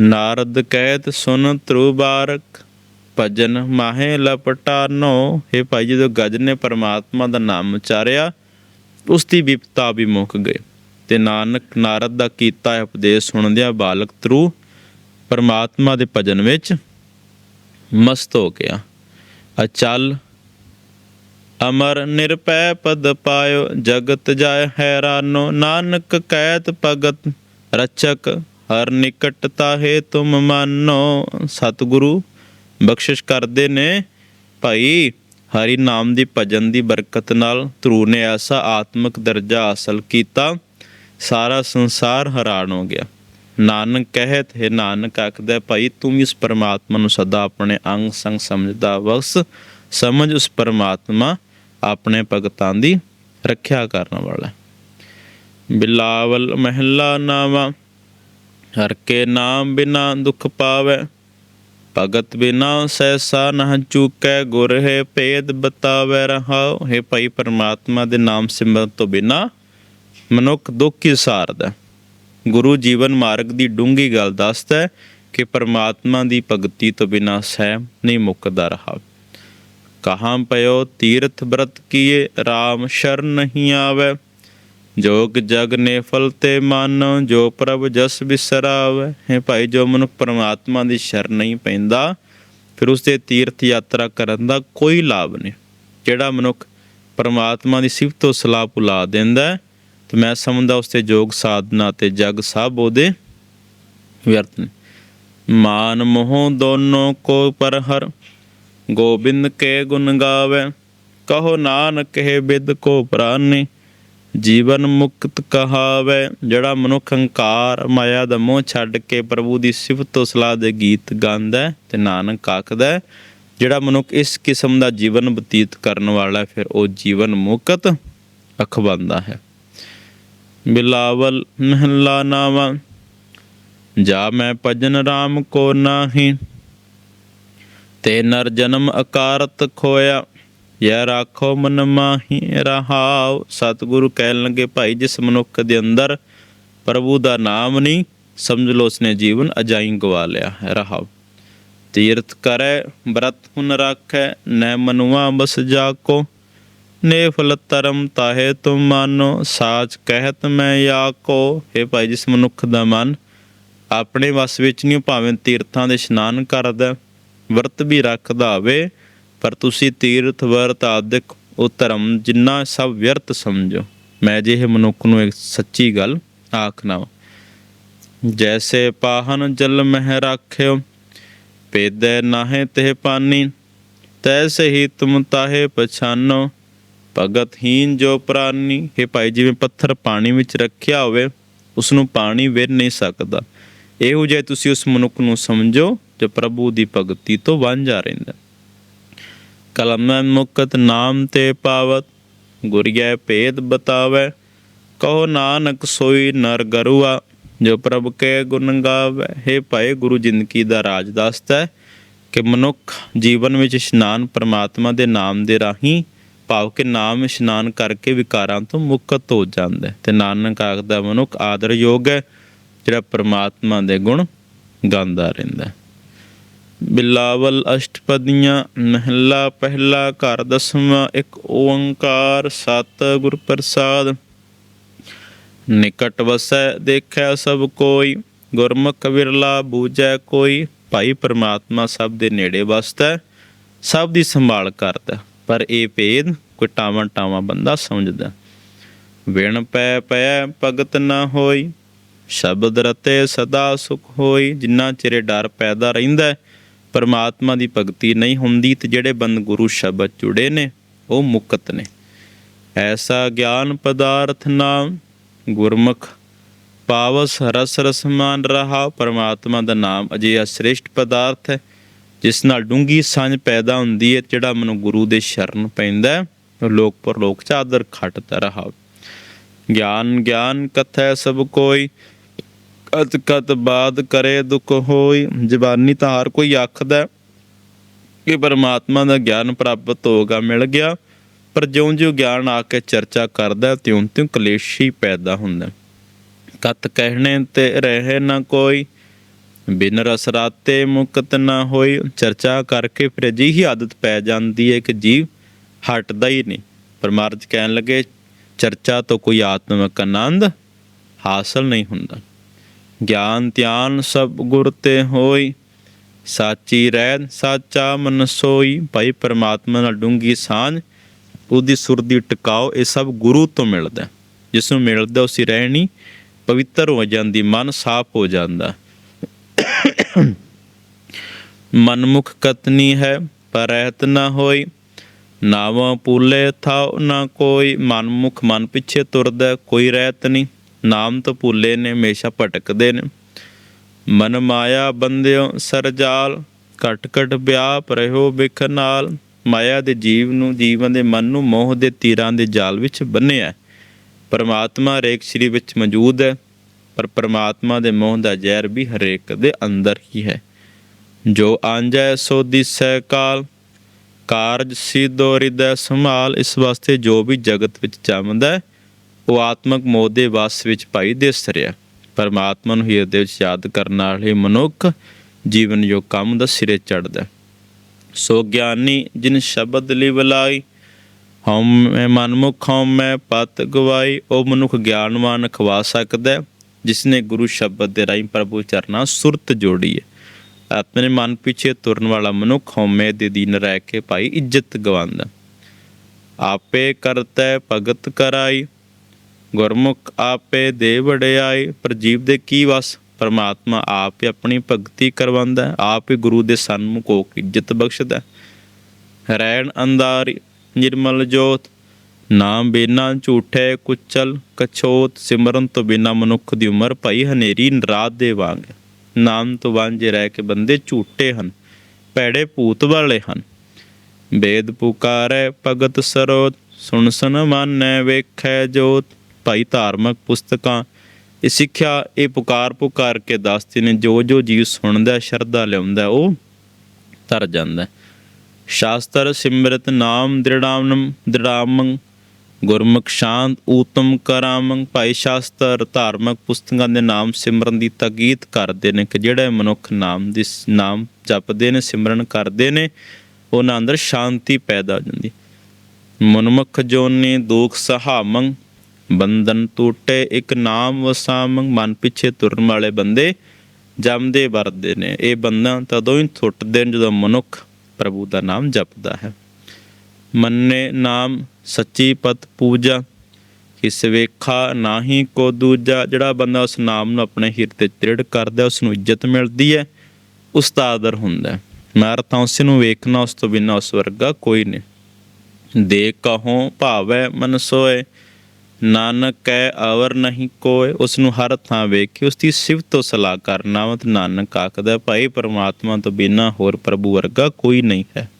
S1: ਨਾਰਦ ਕਹਿਤ ਸੁਨ ਤ੍ਰੂ ਬਾਰਕ। ਭਜਨ ਮਾਹੇ ਲਪਟਾਨੋ हे ਭਾਈ, ਜਦੋਂ ਗਜ ਨੇ ਪਰਮਾਤਮਾ ਦਾ ਨਾਮ ਉਚਾਰਿਆ ਉਸ ਦੀ ਵਿਪਤਾ ਵੀ ਮੁੱਕ ਗਈ। ਤੇ ਨਾਨਕ ਨਾਰਦ ਦਾ ਕੀਤਾ ਉਪਦੇਸ਼ ਸੁਣਦਿਆਂ ਬਾਲਕ ਤਰੂ ਪਰਮਾਤਮਾ ਦੇ ਭਜਨ ਵਿੱਚ ਮਸਤ ਹੋ ਗਿਆ। ਅਚਲ ਅਮਰ ਨਿਰਪੈ ਪਦ ਪਾਇਓ, ਜਗਤ ਜਾਇ ਹੈਰਾਨੋ। ਨਾਨਕ ਕੈਤ ਭਗਤ ਰਚਕ, ਹਰ ਨਿਕਟ ਤਾਹੇ ਤੁਮ ਮਾਨੋ। ਸਤਿਗੁਰੂ ਬਖਸ਼ਿਸ਼ ਕਰਦੇ ਨੇ। ਭਾਈ, ਹਰੀ ਨਾਮ ਦੀ ਭਜਨ ਦੀ ਬਰਕਤ ਨਾਲ ਧਰੂ ਨੇ ਐਸਾ ਆਤਮਿਕ ਦਰਜਾ ਹਾਸਲ ਕੀਤਾ। ਸਾਰਾ ਸੰਸਾਰ ਹੈਰਾਨ ਹੋ ਗਿਆ। ਨਾਨਕ ਕਹਿਤ, ਹੈ ਨਾਨਕ ਆਖਦਾ ਭਾਈ, ਤੂੰ ਵੀ ਇਸ ਪਰਮਾਤਮਾ ਨੂੰ ਸਦਾ ਆਪਣੇ ਅੰਗ ਸੰਗ ਸਮਝਦਾ ਵਕਸ ਸਮਝ ਉਸ ਪਰਮਾਤਮਾ ਆਪਣੇ ਭਗਤਾਂ ਦੀ ਰੱਖਿਆ ਕਰਨ ਵਾਲਾ ਬਿਲਾਵਲ ਮਹਿਲਾ ਨਾਵਾ, ਹਰ ਕੇ ਨਾਮ ਬਿਨਾ ਦੁਖ ਪਾਵੇ। ਭਗਤ ਬਿਨਾ ਸੈਸਾ ਨਹ ਚੁਕੈ, ਗੁਰ ਹੈ ਭੇਦ ਬਤਾਵੇ ਰਹਾਉ। ਹੈ ਭਾਈ ਪਰਮਾਤਮਾ ਦੇ ਨਾਮ ਸਿਮਰਨ ਤੋਂ ਬਿਨਾ ਮਨੁੱਖ ਦੁੱਖ ਹੀ ਸਾਰਦਾ ਗੁਰੂ ਜੀਵਨ ਮਾਰਗ ਦੀ ਡੂੰਗੀ ਗੱਲ ਦੱਸਦਾ ਹੈ ਕਿ ਪਰਮਾਤਮਾ ਦੀ ਭਗਤੀ ਤੋਂ ਬਿਨਾ ਸਹਿਮ ਨਹੀਂ ਮੁੱਕਦਾ ਰਹਾ ਕਹਾਂ ਪਇਓ ਤੀਰਥ ਬ੍ਰਤ ਕੀਏ RAM ਸ਼ਰਨ ਨਹੀਂ ਆਵੇ। ਜੋਗ ਜਗ ਨੇ ਫਲ ਤੇ ਮਨ ਜੋ ਪ੍ਰਭ ਜਸ ਬਿਸਰਾਵੇ। ਹੈ ਭਾਈ ਜੋ ਮਨੁੱਖ ਪਰਮਾਤਮਾ ਦੀ ਸ਼ਰਨ ਨਹੀਂ ਪੈਂਦਾ ਫਿਰ ਉਸ ਦੇ ਤੀਰਥ ਯਾਤਰਾ ਕਰਨ ਦਾ ਕੋਈ ਲਾਭ ਨਹੀਂ। ਜਿਹੜਾ ਮਨੁੱਖ ਪਰਮਾਤਮਾ ਦੀ ਸਿਫਤ ਤੋਂ ਸਲਾਹ ਭੁਲਾ ਦਿੰਦਾ ਹੈ, ਤੇ ਮੈਂ ਸਮਝਦਾ ਉਸ ਤੇ ਜੋਗ ਸਾਧਨਾ ਤੇ ਜਗ ਸਭ ਉਹਦੇ ਵਿਅਰਥ ਨੇ। ਮਾਨ ਮੋਹ ਦੋਨੋਂ ਕੋ ਪਰ ਹਰ ਗੋਬਿੰਦ ਕੇ ਗੁਣ ਗਾਵੇ। ਕਹੋ ਨਾਨਕ ਹੈ ਬਿਦ ਕੋ ਪ੍ਰਾਨੀ। ਜੀਵਨ ਮੁਕਤ ਕਹਾਵੇ, ਜਿਹੜਾ ਮਨੁੱਖ ਹੰਕਾਰ ਮਾਇਆ ਦਾ ਮੋਹ ਛੱਡ ਕੇ ਪ੍ਰਭੂ ਦੀ ਸਿਫਤ ਤੋਂ ਸਲਾਹ ਦੇ ਗੀਤ ਗਾਉਂਦਾ ਤੇ ਨਾਨਕ ਆਖਦਾ ਜਿਹੜਾ ਮਨੁੱਖ ਇਸ ਕਿਸਮ ਦਾ ਜੀਵਨ ਬਤੀਤ ਕਰਨ ਵਾਲਾ ਫਿਰ ਉਹ ਜੀਵਨ ਮੁਕਤ ਅਖਵਾਂਦਾ ਹੈ। ਬਿਲਾਵਲ ਮਹਲਾ ਨਾਵਾ, ਜਾ ਮੈਂ ਭਜਨ RAM ਕੋ ਨਾਹੀ, ਤੇ ਨਰ ਜਨਮ ਅਕਾਰਤ ਖੋਇਆ ਯਾ ਰਾਖੋ ਮਨ ਮਾਹੀ ਰਹਾਉ। ਸਤਿਗੁਰੂ ਕਹਿਣ ਲੱਗੇ, ਭਾਈ, ਜਿਸ ਮਨੁੱਖ ਦੇ ਅੰਦਰ ਪ੍ਰਭੂ ਦਾ ਨਾਮ ਨਹੀਂ, ਸਮਝ ਲੋ ਉਸਨੇ ਜੀਵਨ ਅਜਾਈ ਗਵਾ ਲਿਆ ਹੈ। ਰਹਾਉ। ਤੀਰਥ ਕਰੈ ਬ੍ਰਤ ਹੁਨ ਰਾਖੈ ਨੈ ਮਨੁਆ ਬਸ ਜਾ ਕੋ ਨੇ ਫਲ ਧਰਮ ਤਾਹੇ ਤੁਮ ਮਾਨੋ, ਸਾਚ ਕਹਿਤ ਮੈਂ ਯਾ ਕੋ हे ਭਾਈ, ਜਿਸ ਮਨੁੱਖ ਦਾ ਮਨ ਆਪਣੇ ਵਸ ਵਿੱਚ ਨਹੀਂ ਭਾਵੇਂ ਤੀਰਥਾਂ ਦੇ ਇਸ਼ਨਾਨ ਕਰਦਾ, ਵਰਤ ਵੀ ਰੱਖਦਾ ਹੋਵੇ ਪਰ ਤੁਸੀਂ ਤੀਰਥ ਵਰਤ ਆਦਿਕ ਉਹ ਧਰਮ ਜਿੰਨਾ ਸਭ ਵਿਅਰਥ ਸਮਝੋ। ਮੈਂ ਜਿਹੇ ਮਨੁੱਖ ਨੂੰ ਇੱਕ ਸੱਚੀ ਗੱਲ ਆਖਣਾ ਵਾਂ। ਜੈਸੇ ਪਾਹਨ ਜਲ ਮਹਿ ਰਾਖਿਓ, ਪੇਦੈ ਨਾਹੇ ਤੇ ਪਾਨੀ, ਤੈਸੇ ਹੀ ਤੁਮ ਤਾਹੇ ਪਛਾਨੋ ਭਗਤਹੀਨ ਜੋ ਪ੍ਰਾਨੀ। ਹੈ ਭਾਈ, ਜਿਵੇਂ ਪੱਥਰ ਪਾਣੀ ਵਿੱਚ ਰੱਖਿਆ ਹੋਵੇ ਉਸ ਨੂੰ ਪਾਣੀ ਵੇਰ ਨਹੀਂ ਸਕਦਾ। ਇਹੋ ਜਿਹਾ ਤੁਸੀਂ ਉਸ ਮਨੁੱਖ ਨੂੰ ਸਮਝੋ, ਜੋ ਪ੍ਰਭੂ ਦੀ ਭਗਤੀ ਤੋਂ ਵਾਂਝਾ ਰਹਿੰਦਾ। ਕਲਮੈ ਮੁਕਤ ਨਾਮ ਤੇ ਪਾਵਤ ਗੁਰਿਆ ਭੇਦ ਬਤਾਵੇ, ਕਹੋ ਨਾਨਕ ਸੋਈ ਨਰ ਗਰੂਆ, ਜੋ ਪ੍ਰਭ ਕੇ ਗੁਣ ਗਾਵੇ। ਹੈ ਭਾਏ ਗੁਰੂ ਜ਼ਿੰਦਗੀ ਦਾ ਰਾਜ ਦੱਸਦਾ ਹੈ ਕਿ ਮਨੁੱਖ ਜੀਵਨ ਵਿੱਚ ਇਸ਼ਨਾਨ ਪ੍ਰਮਾਤਮਾ ਦੇ ਨਾਮ ਦੇ ਰਾਹੀਂ ਭਾਵ ਕਿ ਨਾਮ ਇਸ਼ਨਾਨ ਕਰਕੇ ਵਿਕਾਰਾਂ ਤੋਂ ਮੁਕਤ ਹੋ ਜਾਂਦਾ ਹੈ। ਤੇ ਨਾਨਕ ਆਖਦਾ, ਮਨੁੱਖ ਆਦਰ ਯੋਗ ਹੈ, ਜਿਹੜਾ ਪ੍ਰਮਾਤਮਾ ਦੇ ਗੁਣ ਗਾਉਂਦਾ ਰਹਿੰਦਾ ਹੈ। ਬਿਲਾਵਲ ਅਸ਼ਟਪਦੀਆਂ, ਮਹਿਲਾ ਪਹਿਲਾ ਘਰ ਦਸਵਾਂ, ਇੱਕ ਓੰਕਾਰ ਸਤ ਗੁਰ ਪ੍ਰਸਾਦ। ਨਿਕਟ ਵਸੈ, ਦੇਖੈ ਸਭ ਕੋਈ, ਗੁਰਮੁਖ ਵਿਰਲਾ ਬੂਝੈ ਕੋਈ, ਭਾਈ ਪਰਮਾਤਮਾ ਸਭ ਦੇ ਨੇੜੇ ਵਸਦਾ ਸਭ ਦੀ ਸੰਭਾਲ ਕਰਦਾ, ਪਰ ਇਹ ਭੇਦ ਕੋਈ ਟਾਵਾਂ ਟਾਵਾਂ ਬੰਦਾ ਸਮਝਦਾ। ਵਿਣ ਪੈ ਪੈ ਭਗਤ ਨਾ ਹੋਈ, ਸ਼ਬਦ ਰਤੇ ਸਦਾ ਸੁਖ ਹੋਈ, ਜਿੰਨਾ ਚਿਰੇ ਡਰ ਪੈਦਾ ਰਹਿੰਦਾ ਪਰਮਾਤਮਾ ਦੀ ਭਗਤੀ ਨਹੀਂ ਹੁੰਦੀ ਤੇ ਜਿਹੜੇ ਬੰਦ ਗੁਰੂ ਸ਼ਬਦ ਜੁੜੇ ਨੇ ਉਹ ਮੁਕਤ ਨੇ। ਐਸਾ ਗਿਆਨ ਪਦਾਰਥ ਨਾਮ ਗੁਰਮੁਖ ਪਾਵਸ ਰਸ ਰਸਮਾਨ ਰਹਾ ਪਰਮਾਤਮਾ ਦਾ ਨਾਮ ਅਜਿਹਾ ਸ੍ਰੇਸ਼ਟ ਪਦਾਰਥ ਹੈ ਜਿਸ ਨਾਲ ਡੂੰਗੀ ਸਾਂਝ ਪੈਦਾ ਹੁੰਦੀ ਹੈ ਜਿਹੜਾ ਮਨੁ ਗੁਰੂ ਦੇ ਸ਼ਰਨ ਪੈਂਦਾ ਹੈ, ਉਹ ਲੋਕ ਪਰ ਲੋਕ ਚਾਦਰ ਖਟਦਾ ਰਹਾ ਗਿਆਨ ਗਿਆਨ ਕਥੈ ਸਭ ਕੋਈ ਕਤ ਕਤ ਬਾਦ ਕਰੇ ਦੁੱਖ ਹੋਈ? ਜ਼ਬਾਨੀ ਤਾਂ ਹਰ ਕੋਈ ਆਖਦਾ ਕਿ ਪਰਮਾਤਮਾ ਦਾ ਗਿਆਨ ਪ੍ਰਾਪਤ ਹੋਗਾ ਮਿਲ ਗਿਆ। ਪਰ ਜਿਉਂ-ਜਿਉਂ ਗਿਆਨ ਆ ਕੇ ਚਰਚਾ ਕਰਦਾ ਤਿਉਂ-ਤਿਉਂ ਕਲੇਸ਼ ਹੀ ਪੈਦਾ ਹੁੰਦਾ ਕਤ ਕਹਿਣੇ ਤੇ ਰਹੇ ਨਾ ਕੋਈ, ਬਿਨ ਰਸ ਰਾਤੇ ਮੁਕਤ ਨਾ ਹੋਈ। ਚਰਚਾ ਕਰਕੇ ਫਿਰ ਅਜਿਹੀ ਆਦਤ ਪੈ ਜਾਂਦੀ ਹੈ ਕਿ ਜੀਵ ਹਟਦਾ ਹੀ ਨਹੀਂ। ਪਰਮਾਰਥ ਕਹਿਣ ਲੱਗੇ, ਚਰਚਾ ਤੋਂ ਕੋਈ ਆਤਮਿਕ ਆਨੰਦ ਹਾਸਲ ਨਹੀਂ ਹੁੰਦਾ। ਗਿਆਨ ਧਿਆਨ ਸਭ ਗੁਰ ਤੇ ਹੋਈ। ਸਾਚੀ ਰਹਿ ਸਾਚਾ ਮਨ ਸੋਈ। ਭਾਈ ਪਰਮਾਤਮਾ ਨਾਲ ਡੂੰਗੀ ਸਾਂਝ, ਉਹਦੀ ਸੁਰ ਦੀ ਟਿਕਾਓ, ਇਹ ਸਭ ਗੁਰੂ ਤੋਂ ਮਿਲਦਾ। ਹੈ। ਜਿਸ ਨੂੰ ਮਿਲਦਾ, ਉਸੇ ਰਹਿਣੀ ਪਵਿੱਤਰ ਹੋ ਜਾਂਦੀ, ਮਨ ਸਾਫ਼ ਹੋ ਜਾਂਦਾ। ਮਨਮੁਖ ਕਤਨੀ ਹੈ, ਪਰ ਰਹਿਤ ਨਾ ਹੋਈ। ਨਾਵਾਂ ਪੂਲੇ ਥਾਉ ਨਾ ਕੋਈ। ਮਨਮੁਖ ਮਨ ਪਿੱਛੇ ਤੁਰਦਾ, ਕੋਈ ਰਹਿਤ ਨਹੀਂ। ਨਾਮ ਤੋਂ ਭੁੱਲੇ ਨੇ, ਹਮੇਸ਼ਾ ਭਟਕਦੇ ਨੇ। ਮਨ ਮਾਇਆ ਬੰਦਿਓ ਸਰਜਾਲ ਘਟ ਘਟ ਵਿਆਪ ਰਹਿਓ ਬਿਖ ਨਾਲ। ਮਾਇਆ ਦੇ ਜੀਵ ਨੂੰ ਜੀਵਨ ਦੇ ਮਨ ਨੂੰ ਮੋਹ ਦੇ ਤੀਰਾਂ ਦੇ ਜਾਲ ਵਿੱਚ ਬੰਨਿਆ। ਪਰਮਾਤਮਾ ਹਰੇਕ ਸ੍ਰੀ ਵਿੱਚ ਮੌਜੂਦ ਹੈ, ਪਰ ਪਰਮਾਤਮਾ ਦੇ ਮੋਹ ਦਾ ਜ਼ਹਿਰ ਵੀ ਹਰੇਕ ਦੇ ਅੰਦਰ ਹੀ ਹੈ। ਜੋ ਆਂਜੈ, ਸੋ ਦਿਸੈ ਕਾਲ। ਕਾਰਜ ਸਿਧੋ ਹਿਰਦੈ ਸੰਭਾਲ, ਇਸ ਵਾਸਤੇ ਜੋ ਵੀ ਜਗਤ ਵਿੱਚ ਜੰਮਦਾ ਹੈ ਉਹ ਆਤਮਕ ਮੋਹ ਦੇ ਵਸ ਵਿੱਚ ਭਾਈ ਦਿਸ ਰਿਹਾ। ਪਰਮਾਤਮਾ ਨੂੰ ਹਿਰਦੇ ਵਿੱਚ ਯਾਦ ਕਰਨ ਨਾਲ ਹੀ ਮਨੁੱਖ ਜੀਵਨ ਜੋ ਕੰਮ ਦਾ ਸਿਰੇ ਚੜਦਾ ਸੋ ਗਿਆਨੀ ਜਿਨ ਸ਼ਬਦ ਲਈ ਬੁਲਾਈ ਹਉ ਮੈਂ ਮਨਮੁਖ ਹਉ ਮੈਂ ਪਤ ਗਵਾਈ ਉਹ ਮਨੁੱਖ ਗਿਆਨਵਾਨ ਖਵਾ ਸਕਦਾ ਹੈ, ਜਿਸ ਨੇ ਗੁਰੂ ਸ਼ਬਦ ਦੇ ਰਾਹੀਂ ਪ੍ਰਭੂ ਚਰਨਾ ਸੁਰਤ ਜੋੜੀ ਹੈ। ਆਪਣੇ ਮਨ ਪਿੱਛੇ ਤੁਰਨ ਵਾਲਾ ਮਨੁੱਖ ਹਉਮੈ ਦੇ ਦੀਨ ਰਹਿ ਕੇ ਭਾਈ ਇੱਜ਼ਤ ਗਵਾਉਂਦਾ। ਆਪੇ ਕਰਤੈ ਭਗਤ ਕਰਾਈ ਗੁਰਮੁਖ ਆਪੇ ਦੇ ਵਡਿਆਈ ਪਰ ਜੀਵ ਦੇ ਕੀ ਵਸ? ਪਰਮਾਤਮਾ ਆਪ ਹੀ ਆਪਣੀ ਭਗਤੀ ਕਰਵਾਉਂਦਾ ਆਪ ਹੀ ਗੁਰੂ ਦੇ ਸਨਮੁਖ ਹੋ ਕੇ ਇੱਜ਼ਤ ਬਖਸ਼ਦਾ ਰੈਣ ਅੰਦਾਰੀ ਨਿਰਮਲ ਜੋਤ ਨਾਮ ਬਿਨਾ ਝੂਠੇ ਕੁਚਲ ਕਛੋਤ, ਸਿਮਰਨ ਤੋਂ ਬਿਨਾ ਮਨੁੱਖ ਦੀ ਉਮਰ ਭਾਈ ਹਨੇਰੀ ਰਾਤ ਦੇ ਵਾਂਗ ਨਾਮ ਤੋਂ ਵਾਂਝੇ ਰਹਿ ਕੇ ਬੰਦੇ ਝੂਠੇ ਹਨ ਪੈੜੇ ਭੂਤ ਵਾਲੇ ਹਨ। ਬੇਦ ਪੁਕਾਰੈ ਭਗਤ ਸਰੋਤ, ਸੁਣ ਸੁਨ ਮਾਨੈ ਵੇਖੈ ਜੋਤ ਭਾਈ ਧਾਰਮਿਕ ਪੁਸਤਕਾਂ, ਇਹ ਸਿੱਖਿਆ ਇਹ ਪੁਕਾਰ ਪੁਕਾਰ ਕੇ ਦੱਸਦੇ ਨੇ ਜੋ ਜੋ ਜੀਵ ਸੁਣਦਾ, ਸ਼ਰਧਾ ਲਿਆਉਂਦਾ, ਉਹ ਤਰ ਜਾਂਦਾ ਸ਼ਾਸਤਰ ਸਿਮਰਤ ਨਾਮ ਦ੍ਰਿੜਾਮਨਮ ਦ੍ਰਿੜਾਮੰ, ਗੁਰਮੁਖ ਸ਼ਾਂਤ ਊਤਮ ਕਰਾਮੰ। ਭਾਈ ਸ਼ਾਸਤਰ ਧਾਰਮਿਕ ਪੁਸਤਕਾਂ ਦੇ ਨਾਮ ਸਿਮਰਨ ਦੀ ਤਾਕੀਦ ਕਰਦੇ ਨੇ ਕਿ ਜਿਹੜੇ ਮਨੁੱਖ ਨਾਮ ਦੀ ਨਾਮ ਜਪਦੇ ਨੇ, ਸਿਮਰਨ ਕਰਦੇ ਨੇ, ਉਹਨਾਂ ਅੰਦਰ ਸ਼ਾਂਤੀ ਪੈਦਾ ਹੋ ਜਾਂਦੀ ਮਨਮੁਖ ਜੋਨੀ ਦੁਖ ਸਹਾਮੰ ਬੰਧਨ ਟੁੱਟੇ, ਇੱਕ ਨਾਮ ਵਸਾਮੰ ਮਨ ਪਿੱਛੇ ਤੁਰਨ ਵਾਲੇ ਬੰਦੇ ਜੰਮਦੇ ਵਰਦੇ ਨੇ। ਇਹ ਬੰਧਨ ਤਦੋਂ ਹੀ ਟੁੱਟਦੇ ਨੇ ਜਦੋਂ ਮਨੁੱਖ ਪ੍ਰਭੂ ਦਾ ਨਾਮ ਜਪਦਾ ਹੈ। ਮੰਨੇ ਨਾਮ ਸੱਚੀ ਪਤ ਪੂਜਾ, ਕਿਸ ਵੇਖਾ ਨਾਹੀ ਕੋ ਦੂਜਾ। ਜਿਹੜਾ ਬੰਦਾ ਉਸ ਨਾਮ ਨੂੰ ਆਪਣੇ ਹਿਰਦੇ 'ਚ ਦ੍ਰਿੜ ਕਰਦਾ ਉਸ ਨੂੰ ਇੱਜ਼ਤ ਮਿਲਦੀ ਹੈ, ਉਸ ਦਾ ਆਦਰ ਹੁੰਦਾ ਹੈ। ਮੈਂ ਤਾਂ ਉਸ ਨੂੰ ਵੇਖਣਾ, ਉਸ ਤੋਂ ਬਿਨਾਂ ਉਸ ਵਰਗਾ ਕੋਈ ਨਹੀਂ। ਦੇ ਕਹੋ, ਭਾਵੈ ਮਨ ਸੋਏ ਨਾਨਕ ਕੈ ਅਵਰ ਨਹੀਂ ਕੋਏ ਉਸ ਨੂੰ ਹਰ ਥਾਂ ਵੇਖ ਕੇ ਉਸ ਦੀ ਸਿਫਤ ਤੋਂ ਸਲਾਹ ਕਰਨਾ ਮਤ ਨਾਨਕ ਆਖਦਾ ਭਾਈ ਪਰਮਾਤਮਾ ਤੋਂ ਬਿਨਾਂ ਹੋਰ ਪ੍ਰਭੂ ਵਰਗਾ ਕੋਈ ਨਹੀਂ ਹੈ।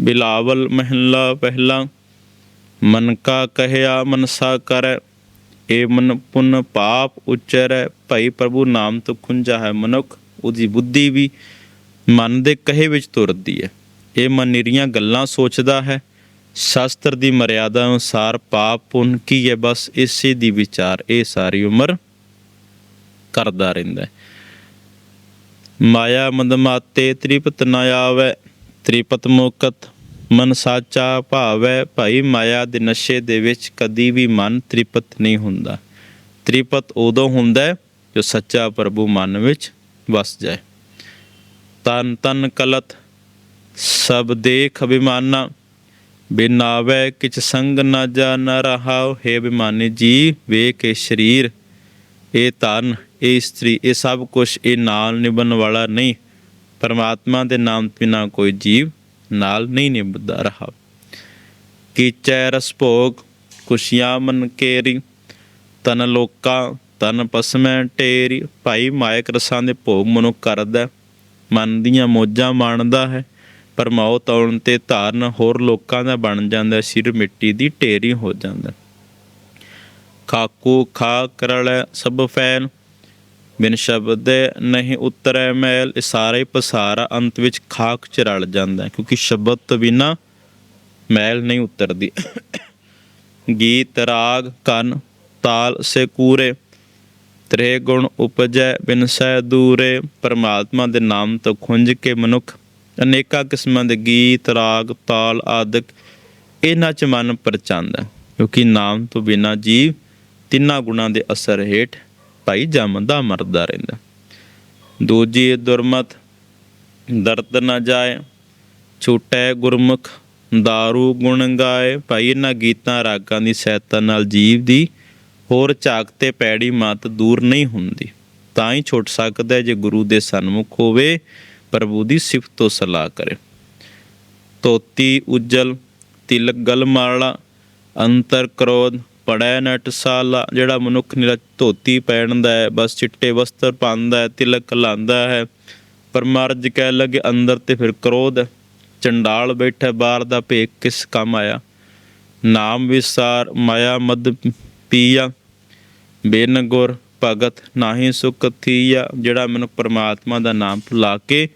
S1: ਬਿਲਾਵਲ ਮਹਿਲਾ ਪਹਿਲਾ, ਮਨ ਕਾ ਕਹਿਆ ਮਨਸਾ ਕਰੈ, ਏ ਮਨ ਪੁਨ ਪਾਪ ਉਚਰੈ, ਭਾਈ ਪ੍ਰਭੂ ਨਾਮ ਤੋਂ ਖੁੰਝਾ ਹੈ ਮਨੁੱਖ, ਉਹਦੀ ਬੁੱਧੀ ਵੀ ਮਨ ਦੇ ਕਹੇ ਵਿੱਚ ਤੁਰਦੀ ਹੈ। ਇਹ ਮਨ ਨਿਰੀਆਂ ਗੱਲਾਂ ਸੋਚਦਾ ਹੈ ਸ਼ਾਸਤਰ ਦੀ ਮਰਿਆਦਾ ਅਨੁਸਾਰ ਪਾਪ ਪੁੰਨ ਕੀ ਹੈ? ਬਸ ਇਸੇ ਦੀ ਵਿਚਾਰ, ਇਹ ਸਾਰੀ ਉਮਰ ਕਰਦਾ ਰਹਿੰਦਾ ਹੈ। ਮਾਇਆ ਮਦਮਾਤੇ ਤ੍ਰਿਪਤ ਨ ਆਵੈ, ਤ੍ਰਿਪਤ ਮੁਕਤ ਮਨ ਸਾਚਾ ਭਾਵੈ। ਭਾਈ ਮਾਇਆ ਦੇ ਨਸ਼ੇ ਦੇ ਵਿੱਚ ਕਦੀ ਵੀ ਮਨ ਤ੍ਰਿਪਤ ਨਹੀਂ ਹੁੰਦਾ। ਤ੍ਰਿਪਤ ਉਦੋਂ ਹੁੰਦਾ ਜੋ ਸੱਚਾ ਪ੍ਰਭੂ ਮਨ ਵਿੱਚ ਵਸ ਜਾਏ। ਤਨ ਤਨ ਕਲਤ ਸਭ ਦੇਖ ਅਭਿਮਾਨਾ ਬਿਨਾਵੇ ਕਿਛ ਸੰਗ ਨਾ ਜਾਣ ਰਹਾਉ, ਹੈ ਬਿਮਾਨੀ ਜੀ ਵੇ ਕੇ ਸਰੀਰ, ਇਹ ਧਨ, ਇਹ ਇਸਤਰੀ, ਇਹ ਸਭ ਕੁਝ ਇਹ ਨਾਲ ਨਿਭਣ ਵਾਲਾ ਨਹੀਂ। ਪਰਮਾਤਮਾ ਦੇ ਨਾਮ ਬਿਨਾ ਕੋਈ ਜੀਵ ਨਾਲ ਨਹੀਂ ਨਿਭਦਾ ਰਹਾ ਕੀਚੈ ਰਸ ਭੋਗ, ਖੁਸ਼ੀਆਂ ਮਨ ਕੇਰੀ ਤਨ ਲੋਕਾਂ ਤਨ ਪਸਮੈ ਢੇਰੀ ਭਾਈ ਮਾਇਕ ਰਸਾਂ ਦੇ ਭੋਗ ਮਨੁ ਕਰਦਾ ਮਨ ਦੀਆਂ ਮੋਜਾਂ ਮਾਣਦਾ ਹੈ ਪਰ ਮੌਤ ਆਉਣ ਤੇ ਧਾਰਨ ਹੋਰ ਲੋਕਾਂ ਦਾ ਬਣ ਜਾਂਦਾ, ਸਿਰ ਮਿੱਟੀ ਦੀ ਢੇਰੀ ਹੋ ਜਾਂਦਾ। ਖਾਕੂ ਖਾ ਕਰਲ ਸਭ ਫੈਨ, ਬਿਨ ਸ਼ਬਦ ਨਹੀਂ ਉਤਰੈ ਮੈਲ। ਸਾਰੇ ਪਸਾਰਾ ਅੰਤ ਵਿੱਚ ਖਾਕ ਚ ਰਲ ਜਾਂਦਾ, ਕਿਉਂਕਿ ਸ਼ਬਦ ਤੋਂ ਬਿਨਾ ਮੈਲ ਨਹੀਂ ਉਤਰਦੀ। ਗੀਤ, ਰਾਗ, ਕੰਨ, ਤਾਲ, ਸੇ ਕੂਰੇ ਤ੍ਰੇ ਗੁਣ ਉਪਜੈ ਬਿਨ ਸਹਿ ਦੂਰੇ। ਪਰਮਾਤਮਾ ਦੇ ਨਾਮ ਤੋਂ ਖੁੰਝ ਕੇ ਮਨੁੱਖ ਅਨੇਕਾਂ ਕਿਸਮਾਂ ਦੇ ਗੀਤ, ਰਾਗ, ਤਾਲ ਆਦਿਕ ਇਹਨਾਂ ਚ ਮਨ ਪਰਚਾਂਦਾ ਕਿਉਂਕਿ ਨਾਮ ਤੋਂ ਬਿਨਾ ਜੀਵ ਤਿੰਨਾਂ ਗੁਣਾਂ ਦੇ ਅਸਰ ਹੇਠ ਭਾਈ ਜੰਮਦਾ ਮਰਦਾ ਰਹਿੰਦਾ ਦੂਜੀ, ਦੁਰਮਤ, ਦਰਦ ਨਾ ਜਾਏ, ਛੂਟੈ ਗੁਰਮੁਖ, ਦਾਰੂ ਗੁਣ ਗਾਏ। ਭਾਈ, ਇਹਨਾਂ ਗੀਤਾਂ ਰਾਗਾਂ ਦੀ ਸਹਾਇਤਾ ਨਾਲ ਜੀਵ ਦੀ ਹੋਰ ਝਾਕ ਤੇ ਪੈੜੀ ਮਤ ਦੂਰ ਨਹੀਂ ਹੁੰਦੀ। ਤਾਂ ਹੀ ਛੁੱਟ ਸਕਦਾ ਜੇ ਗੁਰੂ ਦੇ ਸਨਮੁਖ ਹੋਵੇ। ਪ੍ਰਭੂ ਦੀ ਸਿਫਤ ਤੋਂ ਸਲਾਹ ਕਰੇ। ਤੋਤੀ ਉਜਲ, ਤਿਲਕ ਗਲ ਮਾਲਾ ਅੰਤਰ ਕ੍ਰੋਧ, ਪੜੈ ਨਟ ਜਿਹੜਾ ਮਨੁੱਖ ਨਿਰਾ ਧੋਤੀ ਪਹਿਨਦਾ ਹੈ, ਬਸ ਚਿੱਟੇ ਵਸਤਰ ਪਾਉਂਦਾ ਹੈ, ਤਿਲਕ ਲਾਉਂਦਾ ਹੈ, ਪਰ ਮਰਜ ਕਹਿ ਲਗੇ ਅੰਦਰ ਤੇ ਫਿਰ ਕ੍ਰੋਧ ਚੰਡਾਲ ਬੈਠਾ, ਬਾਹਰ ਦਾ ਭੇਖ ਕਿਸ ਕੰਮ ਆਇਆ? ਨਾਮ ਵਿਸਾਰ, ਮਾਇਆ ਮਦ ਪੀਆ, ਬਿਨ ਗੁਰ ਭਗਤ ਨਾਹੀ ਸੁਖ ਥੀਆ, ਜਿਹੜਾ ਮਨੁੱਖ ਪਰਮਾਤਮਾ ਦਾ ਨਾਮ ਭੁਲਾ ਕੇ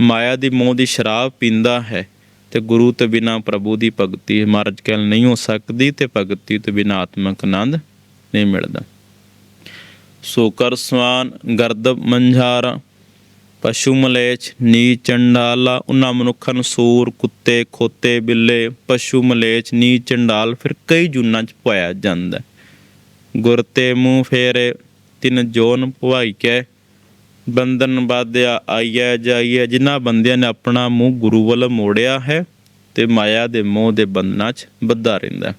S1: ਮਾਇਆ ਦੀ ਮੋਹ ਦੀ ਸ਼ਰਾਬ ਪੀਂਦਾ ਹੈ। ਤੇ ਗੁਰੂ ਤੋਂ ਬਿਨਾ ਪ੍ਰਭੂ ਦੀ ਭਗਤੀ ਮਹਾਰਾਜ ਕਹਿਲ ਨਹੀਂ ਹੋ ਸਕਦੀ ਤੇ ਭਗਤੀ ਤੋਂ ਬਿਨਾ ਆਤਮਕ ਆਨੰਦ ਨਹੀਂ ਮਿਲਦਾ। ਸੋ ਕਰ ਸਵਾਨ ਗਰਦਬ ਮੰਝਾਰਾ, ਪਸ਼ੂ ਮਲੇਚ ਨੀ ਚੰਡਾਲਾ ਉਹਨਾਂ ਮਨੁੱਖਾਂ ਨੂੰ ਸੂਰ, ਕੁੱਤੇ, ਖੋਤੇ, ਬਿੱਲੇ, ਪਸ਼ੂ ਮਲੇਚ ਨੀ ਚੰਡਾਲ, ਫਿਰ ਕਈ ਜੁਨਾਂ ਚ ਪਾਇਆ ਜਾਂਦਾ ਗੁਰ ਤੇ ਮੂੰਹ ਫੇਰੇ, ਤਿੰਨ ਜੋਨ ਭਵਾਈ ਕੇ। ਬੰਧਨ ਬਾਧਿਆ ਆਈਐ ਜਾਈਐ, ਜਿਨ੍ਹਾਂ ਬੰਦਿਆਂ ਨੇ ਆਪਣਾ ਮੂੰਹ ਗੁਰੂ ਵੱਲ ਮੋੜਿਆ ਹੈ ਤੇ ਮਾਇਆ ਦੇ ਮੋਹ ਦੇ ਬੰਧਨਾਂ 'ਚ ਬੱਧਾ ਰਹਿੰਦਾ। ਹੈ।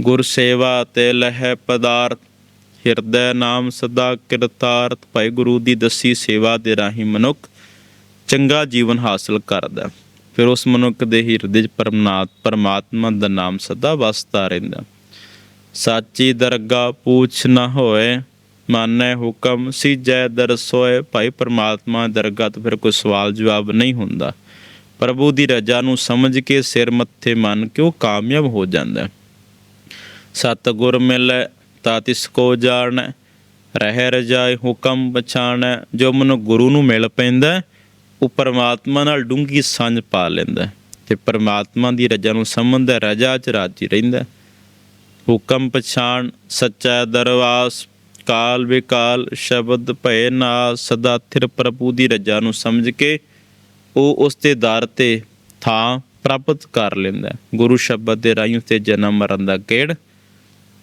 S1: ਗੁਰ ਸੇਵਾ ਤੇ ਲਹਿ ਪਦਾਰਥ, ਹਿਰਦੈ ਨਾਮ ਸਦਾ ਕਿਰਤਾਰਥ, ਭਾਈ ਗੁਰੂ ਦੀ ਦਸੀ ਸੇਵਾ ਦੇ ਰਾਹੀਂ ਮਨੁੱਖ ਚੰਗਾ ਜੀਵਨ ਹਾਸਲ ਕਰਦਾ। ਫਿਰ ਉਸ ਮਨੁੱਖ ਦੇ ਹਿਰਦੇ 'ਚ ਪਰਮਾਤ ਪਰਮਾਤਮਾ ਦਾ ਨਾਮ ਸਦਾ ਵਸਦਾ ਰਹਿੰਦਾ। ਸਾਚੀ ਦਰਗਾ ਪੂਛ ਨਾ ਹੋਏ, ਮਾਨੈ ਹੁਕਮ ਸੀਜੈ ਦਰਸੋਏ। ਭਾਈ ਪਰਮਾਤਮਾ ਦੀ ਦਰਗਾਹ ਤੋਂ ਫਿਰ ਕੋਈ ਸਵਾਲ ਜਵਾਬ ਨਹੀਂ ਹੁੰਦਾ। ਪ੍ਰਭੂ ਦੀ ਰਜ਼ਾ ਨੂੰ ਸਮਝ ਕੇ ਸਿਰ ਮੱਥੇ ਮੰਨ ਕੇ ਉਹ ਕਾਮਯਾਬ ਹੋ ਜਾਂਦਾ। ਹੈ। ਸਤ ਗੁਰ ਮਿਲੈ ਤਾ ਤਿਸ ਕੋ ਜਾਣੈ, ਰਹਿ ਰਜਾਏ ਹੁਕਮ ਪਛਾਣੈ। ਜੋ ਮਨ ਗੁਰੂ ਨੂੰ ਮਿਲ ਪੈਂਦਾ, ਉਹ ਪਰਮਾਤਮਾ ਨਾਲ ਡੂੰਗੀ ਸਾਂਝ ਪਾ ਲੈਂਦਾ। ਤੇ ਪਰਮਾਤਮਾ ਦੀ ਰਜ਼ਾ ਨੂੰ ਸਮਝਦਾ ਰਜ਼ਾ ਚ ਰਾਜੀ ਰਹਿੰਦਾ। ਹੁਕਮ ਪਛਾਣ, ਸੱਚਾ ਦਰਵਾਸ, ਕਾਲ ਵਿਕਾਲ, ਸ਼ਬਦ ਭੈ ਨਾ, ਸਦਾ ਥਿਰ ਪ੍ਰਭੂ ਦੀ ਰਜ਼ਾ ਨੂੰ ਸਮਝ ਕੇ ਉਹ ਉਸ ਦੇ ਦਰ ਤੇ ਥਾਂ ਪ੍ਰਾਪਤ ਕਰ ਲੈਂਦਾ ਗੁਰੂ ਸ਼ਬਦ ਦੇ ਰਾਹੀਂ ਤੇ ਜਨਮ ਮਰਨ ਦਾ ਗੇੜ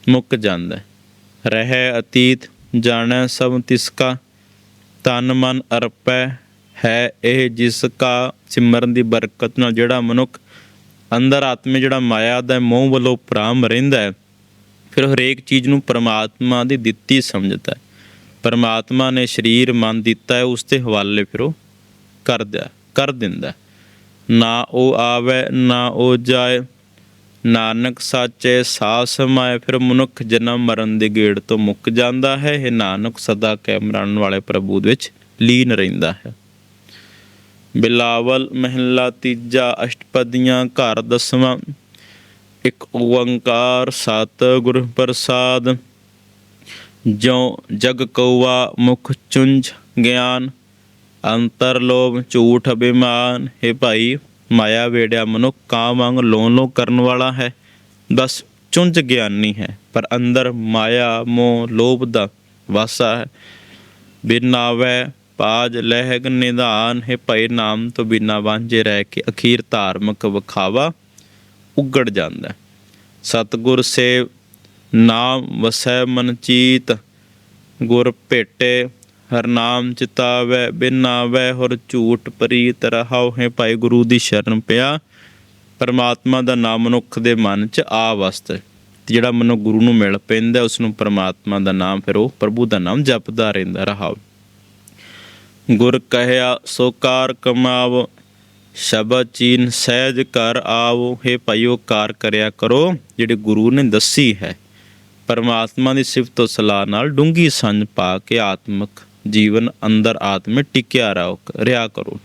S1: ਮੁੱਕ ਜਾਂਦਾ ਰਹਿ ਅਤੀਤ, ਜਾਣੈ ਸਭ ਤਿਸ ਕਾ ਤਨ ਮਨ ਅਰਪੈ, ਹੈ ਇਹ ਜਿਸ ਕਾ ਸਿਮਰਨ ਦੀ ਬਰਕਤ ਨਾਲ ਜਿਹੜਾ ਮਨੁੱਖ ਅੰਦਰ ਆਤਮੇ ਜਿਹੜਾ ਮਾਇਆ ਦਾ ਮੋਹ ਵੱਲੋਂ ਪ੍ਰਾਮ ਰਹਿੰਦਾ ਹੈ ਫਿਰ ਹਰੇਕ ਚੀਜ਼ ਨੂੰ ਪਰਮਾਤਮਾ ਦੀ ਦਿੱਤੀ ਸਮਝਦਾ ਹੈ। ਪਰਮਾਤਮਾ ਨੇ ਸਰੀਰ ਮਨ ਦਿੱਤਾ ਹੈ, ਉਸ ਦੇ ਹਵਾਲੇ ਫਿਰ ਉਹ ਕਰਦਾ ਕਰ ਦਿੰਦਾ ਨਾ ਉਹ ਆਵੇ, ਨਾ ਉਹ ਜਾਏ, ਨਾਨਕ ਸਾਚੇ ਸਾਹ ਸਮਾਏ, ਫਿਰ ਮਨੁੱਖ ਜਨਮ ਮਰਨ ਦੇ ਗੇੜ ਤੋਂ ਮੁੱਕ ਜਾਂਦਾ ਹੈ। ਇਹ ਨਾਨਕ ਸਦਾ ਕੈਮਰਨ ਵਾਲੇ ਪ੍ਰਭੂ ਦੇ ਵਿੱਚ ਲੀਨ ਰਹਿੰਦਾ ਹੈ। ਬਿਲਾਵਲ ਮਹਿਲਾ ਤੀਜਾ ਅਸ਼ਟਪਦੀਆਂ ਘਰ ਦਸਵਾਂ ਇੱਕ ਓੰਕਾਰ ਸਤ ਪ੍ਰਸਾਦ ਜੋ ਜਗ ਕਉਆ ਮੁਖ ਚੁੰਝ ਗਿਆਨ, ਅੰਤਰ ਲੋਭ ਝੂਠ ਅਭਿਮਾਨ, ਹੈ ਭਾਈ ਮਾਇਆ ਵੇੜਿਆ ਮਨੁੱਖ ਕਾਂ ਵਾਂਗ ਲੋਨ ਲੋ ਕਰਨ ਵਾਲਾ ਹੈ ਬਸ ਚੁੰਝ ਗਿਆਨੀ ਹੈ, ਪਰ ਅੰਦਰ ਮਾਇਆ, ਮੋਹ, ਲੋਭ ਦਾ ਵਾਸਾ ਹੈ। ਬਿਨਾਵੇ ਪਾਜ ਲਹਿਗ ਨਿਧਾਨ, ਹੈ ਭਈ ਨਾਮ ਤੋਂ ਬਿਨਾ ਵਾਂਝੇ ਰਹਿ ਕੇ ਅਖੀਰ ਧਾਰਮਿਕ ਵਿਖਾਵਾ ਉਗੜ ਜਾਂਦਾ ਹੈ। ਸੇਵ ਨਾਮ ਵਸੈ ਮਨ ਚੀਤ, ਗੁਰ ਭੇਟੇ ਹਰ ਨਾਮ ਚਿਤਾਵੈ ਬਿਨਾਵੈ ਹੋਰ ਝੂਠ ਪ੍ਰੀਤ ਰਹਾਉ ਹੈ। ਭਾਈ ਗੁਰੂ ਦੀ ਸ਼ਰਨ ਪਿਆ, ਪਰਮਾਤਮਾ ਦਾ ਨਾਮ ਮਨੁੱਖ ਦੇ ਮਨ 'ਚ ਆ ਵਸਤ ਜਿਹੜਾ ਮਨੁੱਖ ਗੁਰੂ ਨੂੰ ਮਿਲ ਪੈਂਦਾ ਉਸ ਨੂੰ ਪਰਮਾਤਮਾ ਦਾ ਨਾਮ, ਫਿਰ ਉਹ ਪ੍ਰਭੂ ਦਾ ਨਾਮ ਜਪਦਾ ਰਹਿੰਦਾ ਰਹਾਉ। ਗੁਰ ਕਹਿਆ, ਸੋਕਾਰ ਕਮਾਵ ਸ਼ਬਦ ਚੀਨ ਸਹਿਜ ਕਰ ਆਵੋ ਹੈ ਭਾਈਓ ਕਾਰ ਕਰਿਆ ਕਰੋ, ਜਿਹੜੇ ਗੁਰੂ ਨੇ ਦੱਸੀ ਹੈ। ਪਰਮਾਤਮਾ ਦੀ ਸਿਫਤ ਤੋਂ ਸਲਾਹ ਨਾਲ ਡੂੰਗੀ ਸੰਝ ਪਾ ਕੇ ਆਤਮਿਕ ਜੀਵਨ ਅੰਦਰ ਆਤਮੇ ਟਿਕਿਆ ਰਹੋ ਰਿਆ ਕਰੋ।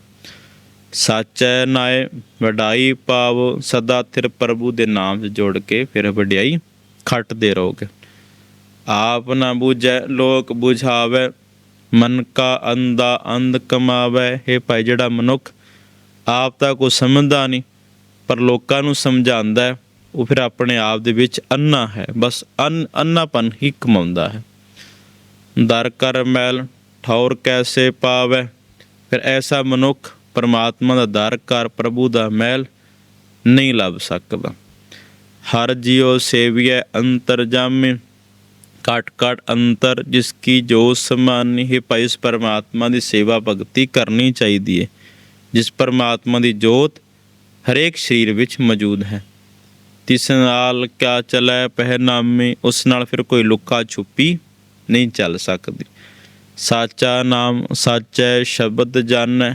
S1: ਸਾਚੈ ਨਾਏ, ਵਡਾਈ ਪਾਵੋ, ਸਦਾ ਥਿਰ ਪ੍ਰਭੂ ਦੇ ਨਾਮ 'ਚ ਜੋੜ ਕੇ ਫਿਰ ਵਡਿਆਈ ਖੱਟਦੇ ਰਹੋਗੇ। ਆਪ ਨਾ ਬੁਝੈ, ਲੋਕ ਬੁਝਾਵੇ, ਮਨ ਕਾ ਅੰਦਾ ਅੰਧ ਕਮਾਵੇ, ਹੈ ਭਾਈ ਜਿਹੜਾ ਮਨੁੱਖ ਆਪ ਤਾਂ ਕੋ ਸਮਝਦਾ ਨਹੀਂ, ਪਰ ਲੋਕਾਂ ਨੂੰ ਸਮਝਾਉਂਦਾ ਹੈ, ਉਹ ਫਿਰ ਆਪਣੇ ਆਪ ਦੇ ਵਿੱਚ ਅੰਨਾ ਹੈ, ਬਸ ਅੰਨ ਅੰਨਾਪਨ ਹੀ ਕਮਾਉਂਦਾ ਹੈ। ਦਰ ਕਰ ਮੈਲ, ਠੌਰ ਕੈਸੇ ਪਾਵੇ, ਫਿਰ ਐਸਾ ਮਨੁੱਖ ਪਰਮਾਤਮਾ ਦਾ ਦਰ ਕਰ ਪ੍ਰਭੂ ਦਾ ਮੈਲ ਨਹੀਂ ਲੱਭ ਸਕਦਾ। ਹਰ ਜਿਉ ਸੇਵੀਐ ਅੰਤਰ ਜਾਮੇ ਕਟ ਕਟ ਅੰਤਰ ਜਿਸ ਕੀ ਜੋ ਸਮਾਨੀ ਹੈ, ਭਾਈ ਇਸ ਪਰਮਾਤਮਾ ਦੀ ਸੇਵਾ ਭਗਤੀ ਕਰਨੀ ਚਾਹੀਦੀ ਹੈ। ਜਿਸ ਪਰਮਾਤਮਾ ਦੀ ਜੋਤ ਹਰੇਕ ਸਰੀਰ ਵਿੱਚ ਮੌਜੂਦ ਹੈ। ਤਿਸ ਨਾਲ ਕਿਆ ਚਲੈ, ਪਹਿਨਾਮੇ, ਉਸ ਨਾਲ ਫਿਰ ਕੋਈ ਲੁੱਕਾ ਛੁਪੀ ਨਹੀਂ ਚੱਲ ਸਕਦੀ। ਸਾਚਾ ਨਾਮ ਸਾਚੈ ਸ਼ਬਦ ਜਾਣੈ,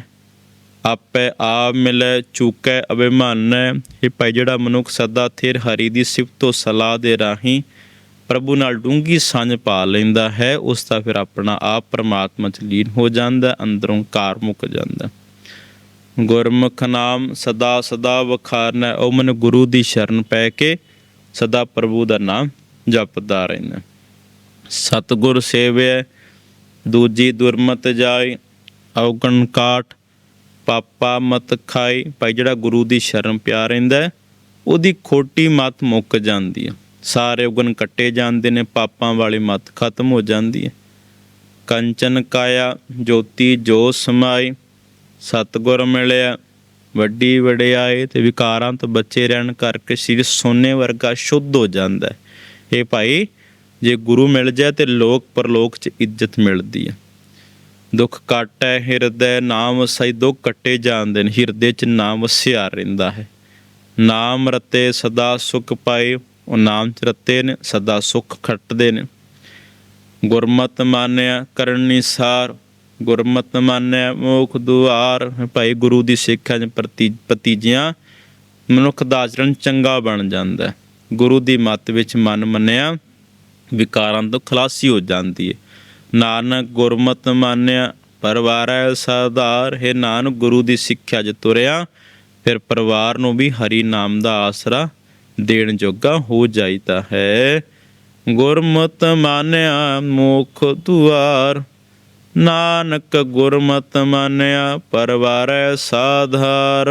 S1: ਆਪੇ ਆਪ ਮਿਲੈ, ਚੂਕੈ, ਅਭਿਮਾਨੈ। ਇਹ ਭਾਈ, ਜਿਹੜਾ ਮਨੁੱਖ ਸਦਾ ਥਿਰ ਹਰੀ ਦੀ ਸਿਫਤ ਤੋਂ ਸਲਾਹ ਦੇ ਰਾਹੀਂ ਪ੍ਰਭੂ ਨਾਲ ਡੂੰਗੀ ਸਾਂਝ ਪਾ ਲੈਂਦਾ ਹੈ, ਉਸ ਦਾ ਫਿਰ ਆਪਣਾ ਆਪ ਪਰਮਾਤਮਾ ਚ ਲੀਨ ਹੋ ਜਾਂਦਾ, ਅੰਦਰੋਂ ਕਾਰ ਮੁੱਕ ਜਾਂਦਾ। ਗੁਰਮੁਖ ਨਾਮ ਸਦਾ ਸਦਾ ਵਖਾਰਨਾ, ਉਹ ਮਨ ਗੁਰੂ ਦੀ ਸ਼ਰਨ ਪੈ ਕੇ ਸਦਾ ਪ੍ਰਭੂ ਦਾ ਨਾਮ ਜਪਦਾ ਰਹਿੰਦਾ। ਸਤਗੁਰ ਸੇਵਿਆ ਦੂਜੀ ਦੁਰਮਤ ਜਾਈ ਔਗਣ ਕਾਟ ਪਾਪਾ ਮਤ ਖਾਈ ਭਾਈ ਜਿਹੜਾ ਗੁਰੂ ਦੀ ਸ਼ਰਨ ਪਿਆ ਰਹਿੰਦਾ, ਉਹਦੀ ਖੋਟੀ ਮਤ ਮੁੱਕ ਜਾਂਦੀ ਹੈ ਸਾਰੇ ਉਗਨ ਕੱਟੇ ਜਾਂਦੇ ਨੇ, ਪਾਪਾਂ ਵਾਲੀ ਮਤ ਖਤਮ ਹੋ ਜਾਂਦੀ ਹੈ ਕੰਚਨ ਕਾਇਆ, ਜੋਤੀ ਜੋ ਸਮਾਈ ਸਤਗੁਰ ਮਿਲਿਆ, ਵੱਡੀ ਵਡਿਆਈ ਤੇ ਵਿਕਾਰਾਂ ਤੋਂ ਬਚੇ ਰਹਿਣ ਕਰਕੇ ਸਰੀਰ ਸੋਨੇ ਵਰਗਾ ਸ਼ੁੱਧ ਹੋ ਜਾਂਦਾ ਹੈ। ਇਹ ਭਾਈ, ਜੇ ਗੁਰੂ ਮਿਲ ਜਾਏ ਤੇ ਲੋਕ ਪਰਲੋਕ 'ਚ ਇੱਜ਼ਤ ਮਿਲਦੀ ਹੈ। ਦੁੱਖ ਕਾਟੈ ਹਿਰਦੈ ਨਾਮ ਸਈ ਦੁੱਖ ਕੱਟੇ ਜਾਂਦੇ ਨੇ, ਹਿਰਦੇ 'ਚ ਨਾਮ ਵਸਿਆ ਰਹਿੰਦਾ ਹੈ। ਨਾਮ ਰਤੇ ਸਦਾ ਸੁਖ ਪਾਏ, ਉਹ ਨਾਮ ਚ ਰਤੇ ਨੇ, ਸਦਾ ਸੁਖ ਖੱਟਦੇ ਨੇ। ਗੁਰਮਤ ਮਾਨਿਆ, ਕਰਨੀ ਸਾਰ ਗੁਰਮਤ ਮਾਨਿਆ ਮੋਖ ਦੁਆਰ, ਭਾਈ ਗੁਰੂ ਦੀ ਸਿੱਖਿਆ ਚ ਪ੍ਰਤੀ ਪਤੀਜਿਆਂ ਮਨੁੱਖ ਦਾ ਆਚਰਣ ਚੰਗਾ ਬਣ ਜਾਂਦਾ ਹੈ। ਗੁਰੂ ਦੀ ਮੱਤ ਵਿੱਚ ਮਨ ਮੰਨਿਆ, ਵਿਕਾਰਾਂ ਤੋਂ ਖਲਾਸੀ ਹੋ ਜਾਂਦੀ ਹੈ ਨਾਨਕ ਗੁਰਮਤ ਮਾਨਿਆ, ਪਰਵਾਰੈ ਸਾਧਾਰ ਹੈ ਨਾਨਕ ਗੁਰੂ ਦੀ ਸਿੱਖਿਆ ਚ ਤੁਰਿਆ, ਫਿਰ ਪਰਿਵਾਰ ਨੂੰ ਵੀ ਹਰੀ ਨਾਮ ਦਾ ਆਸਰਾ ਦੇਣ ਜੋਗਾ ਹੋ ਜਾਈਦਾ ਹੈ ਗੁਰਮਤ ਮਾਨਿਆ ਮੁਖ ਦੁਆਰ ਨਾਨਕ ਗੁਰਮਤ ਮਾਨਿਆ ਪਰਵਾਰੈ ਸਾਧਾਰ।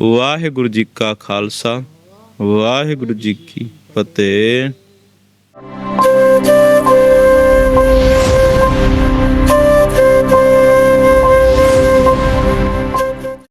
S1: ਵਾਹਿਗੁਰੂ ਜੀ ਕਾ ਖਾਲਸਾ ਵਾਹਿਗੁਰੂ ਜੀ ਕੀ ਫਤਿਹ।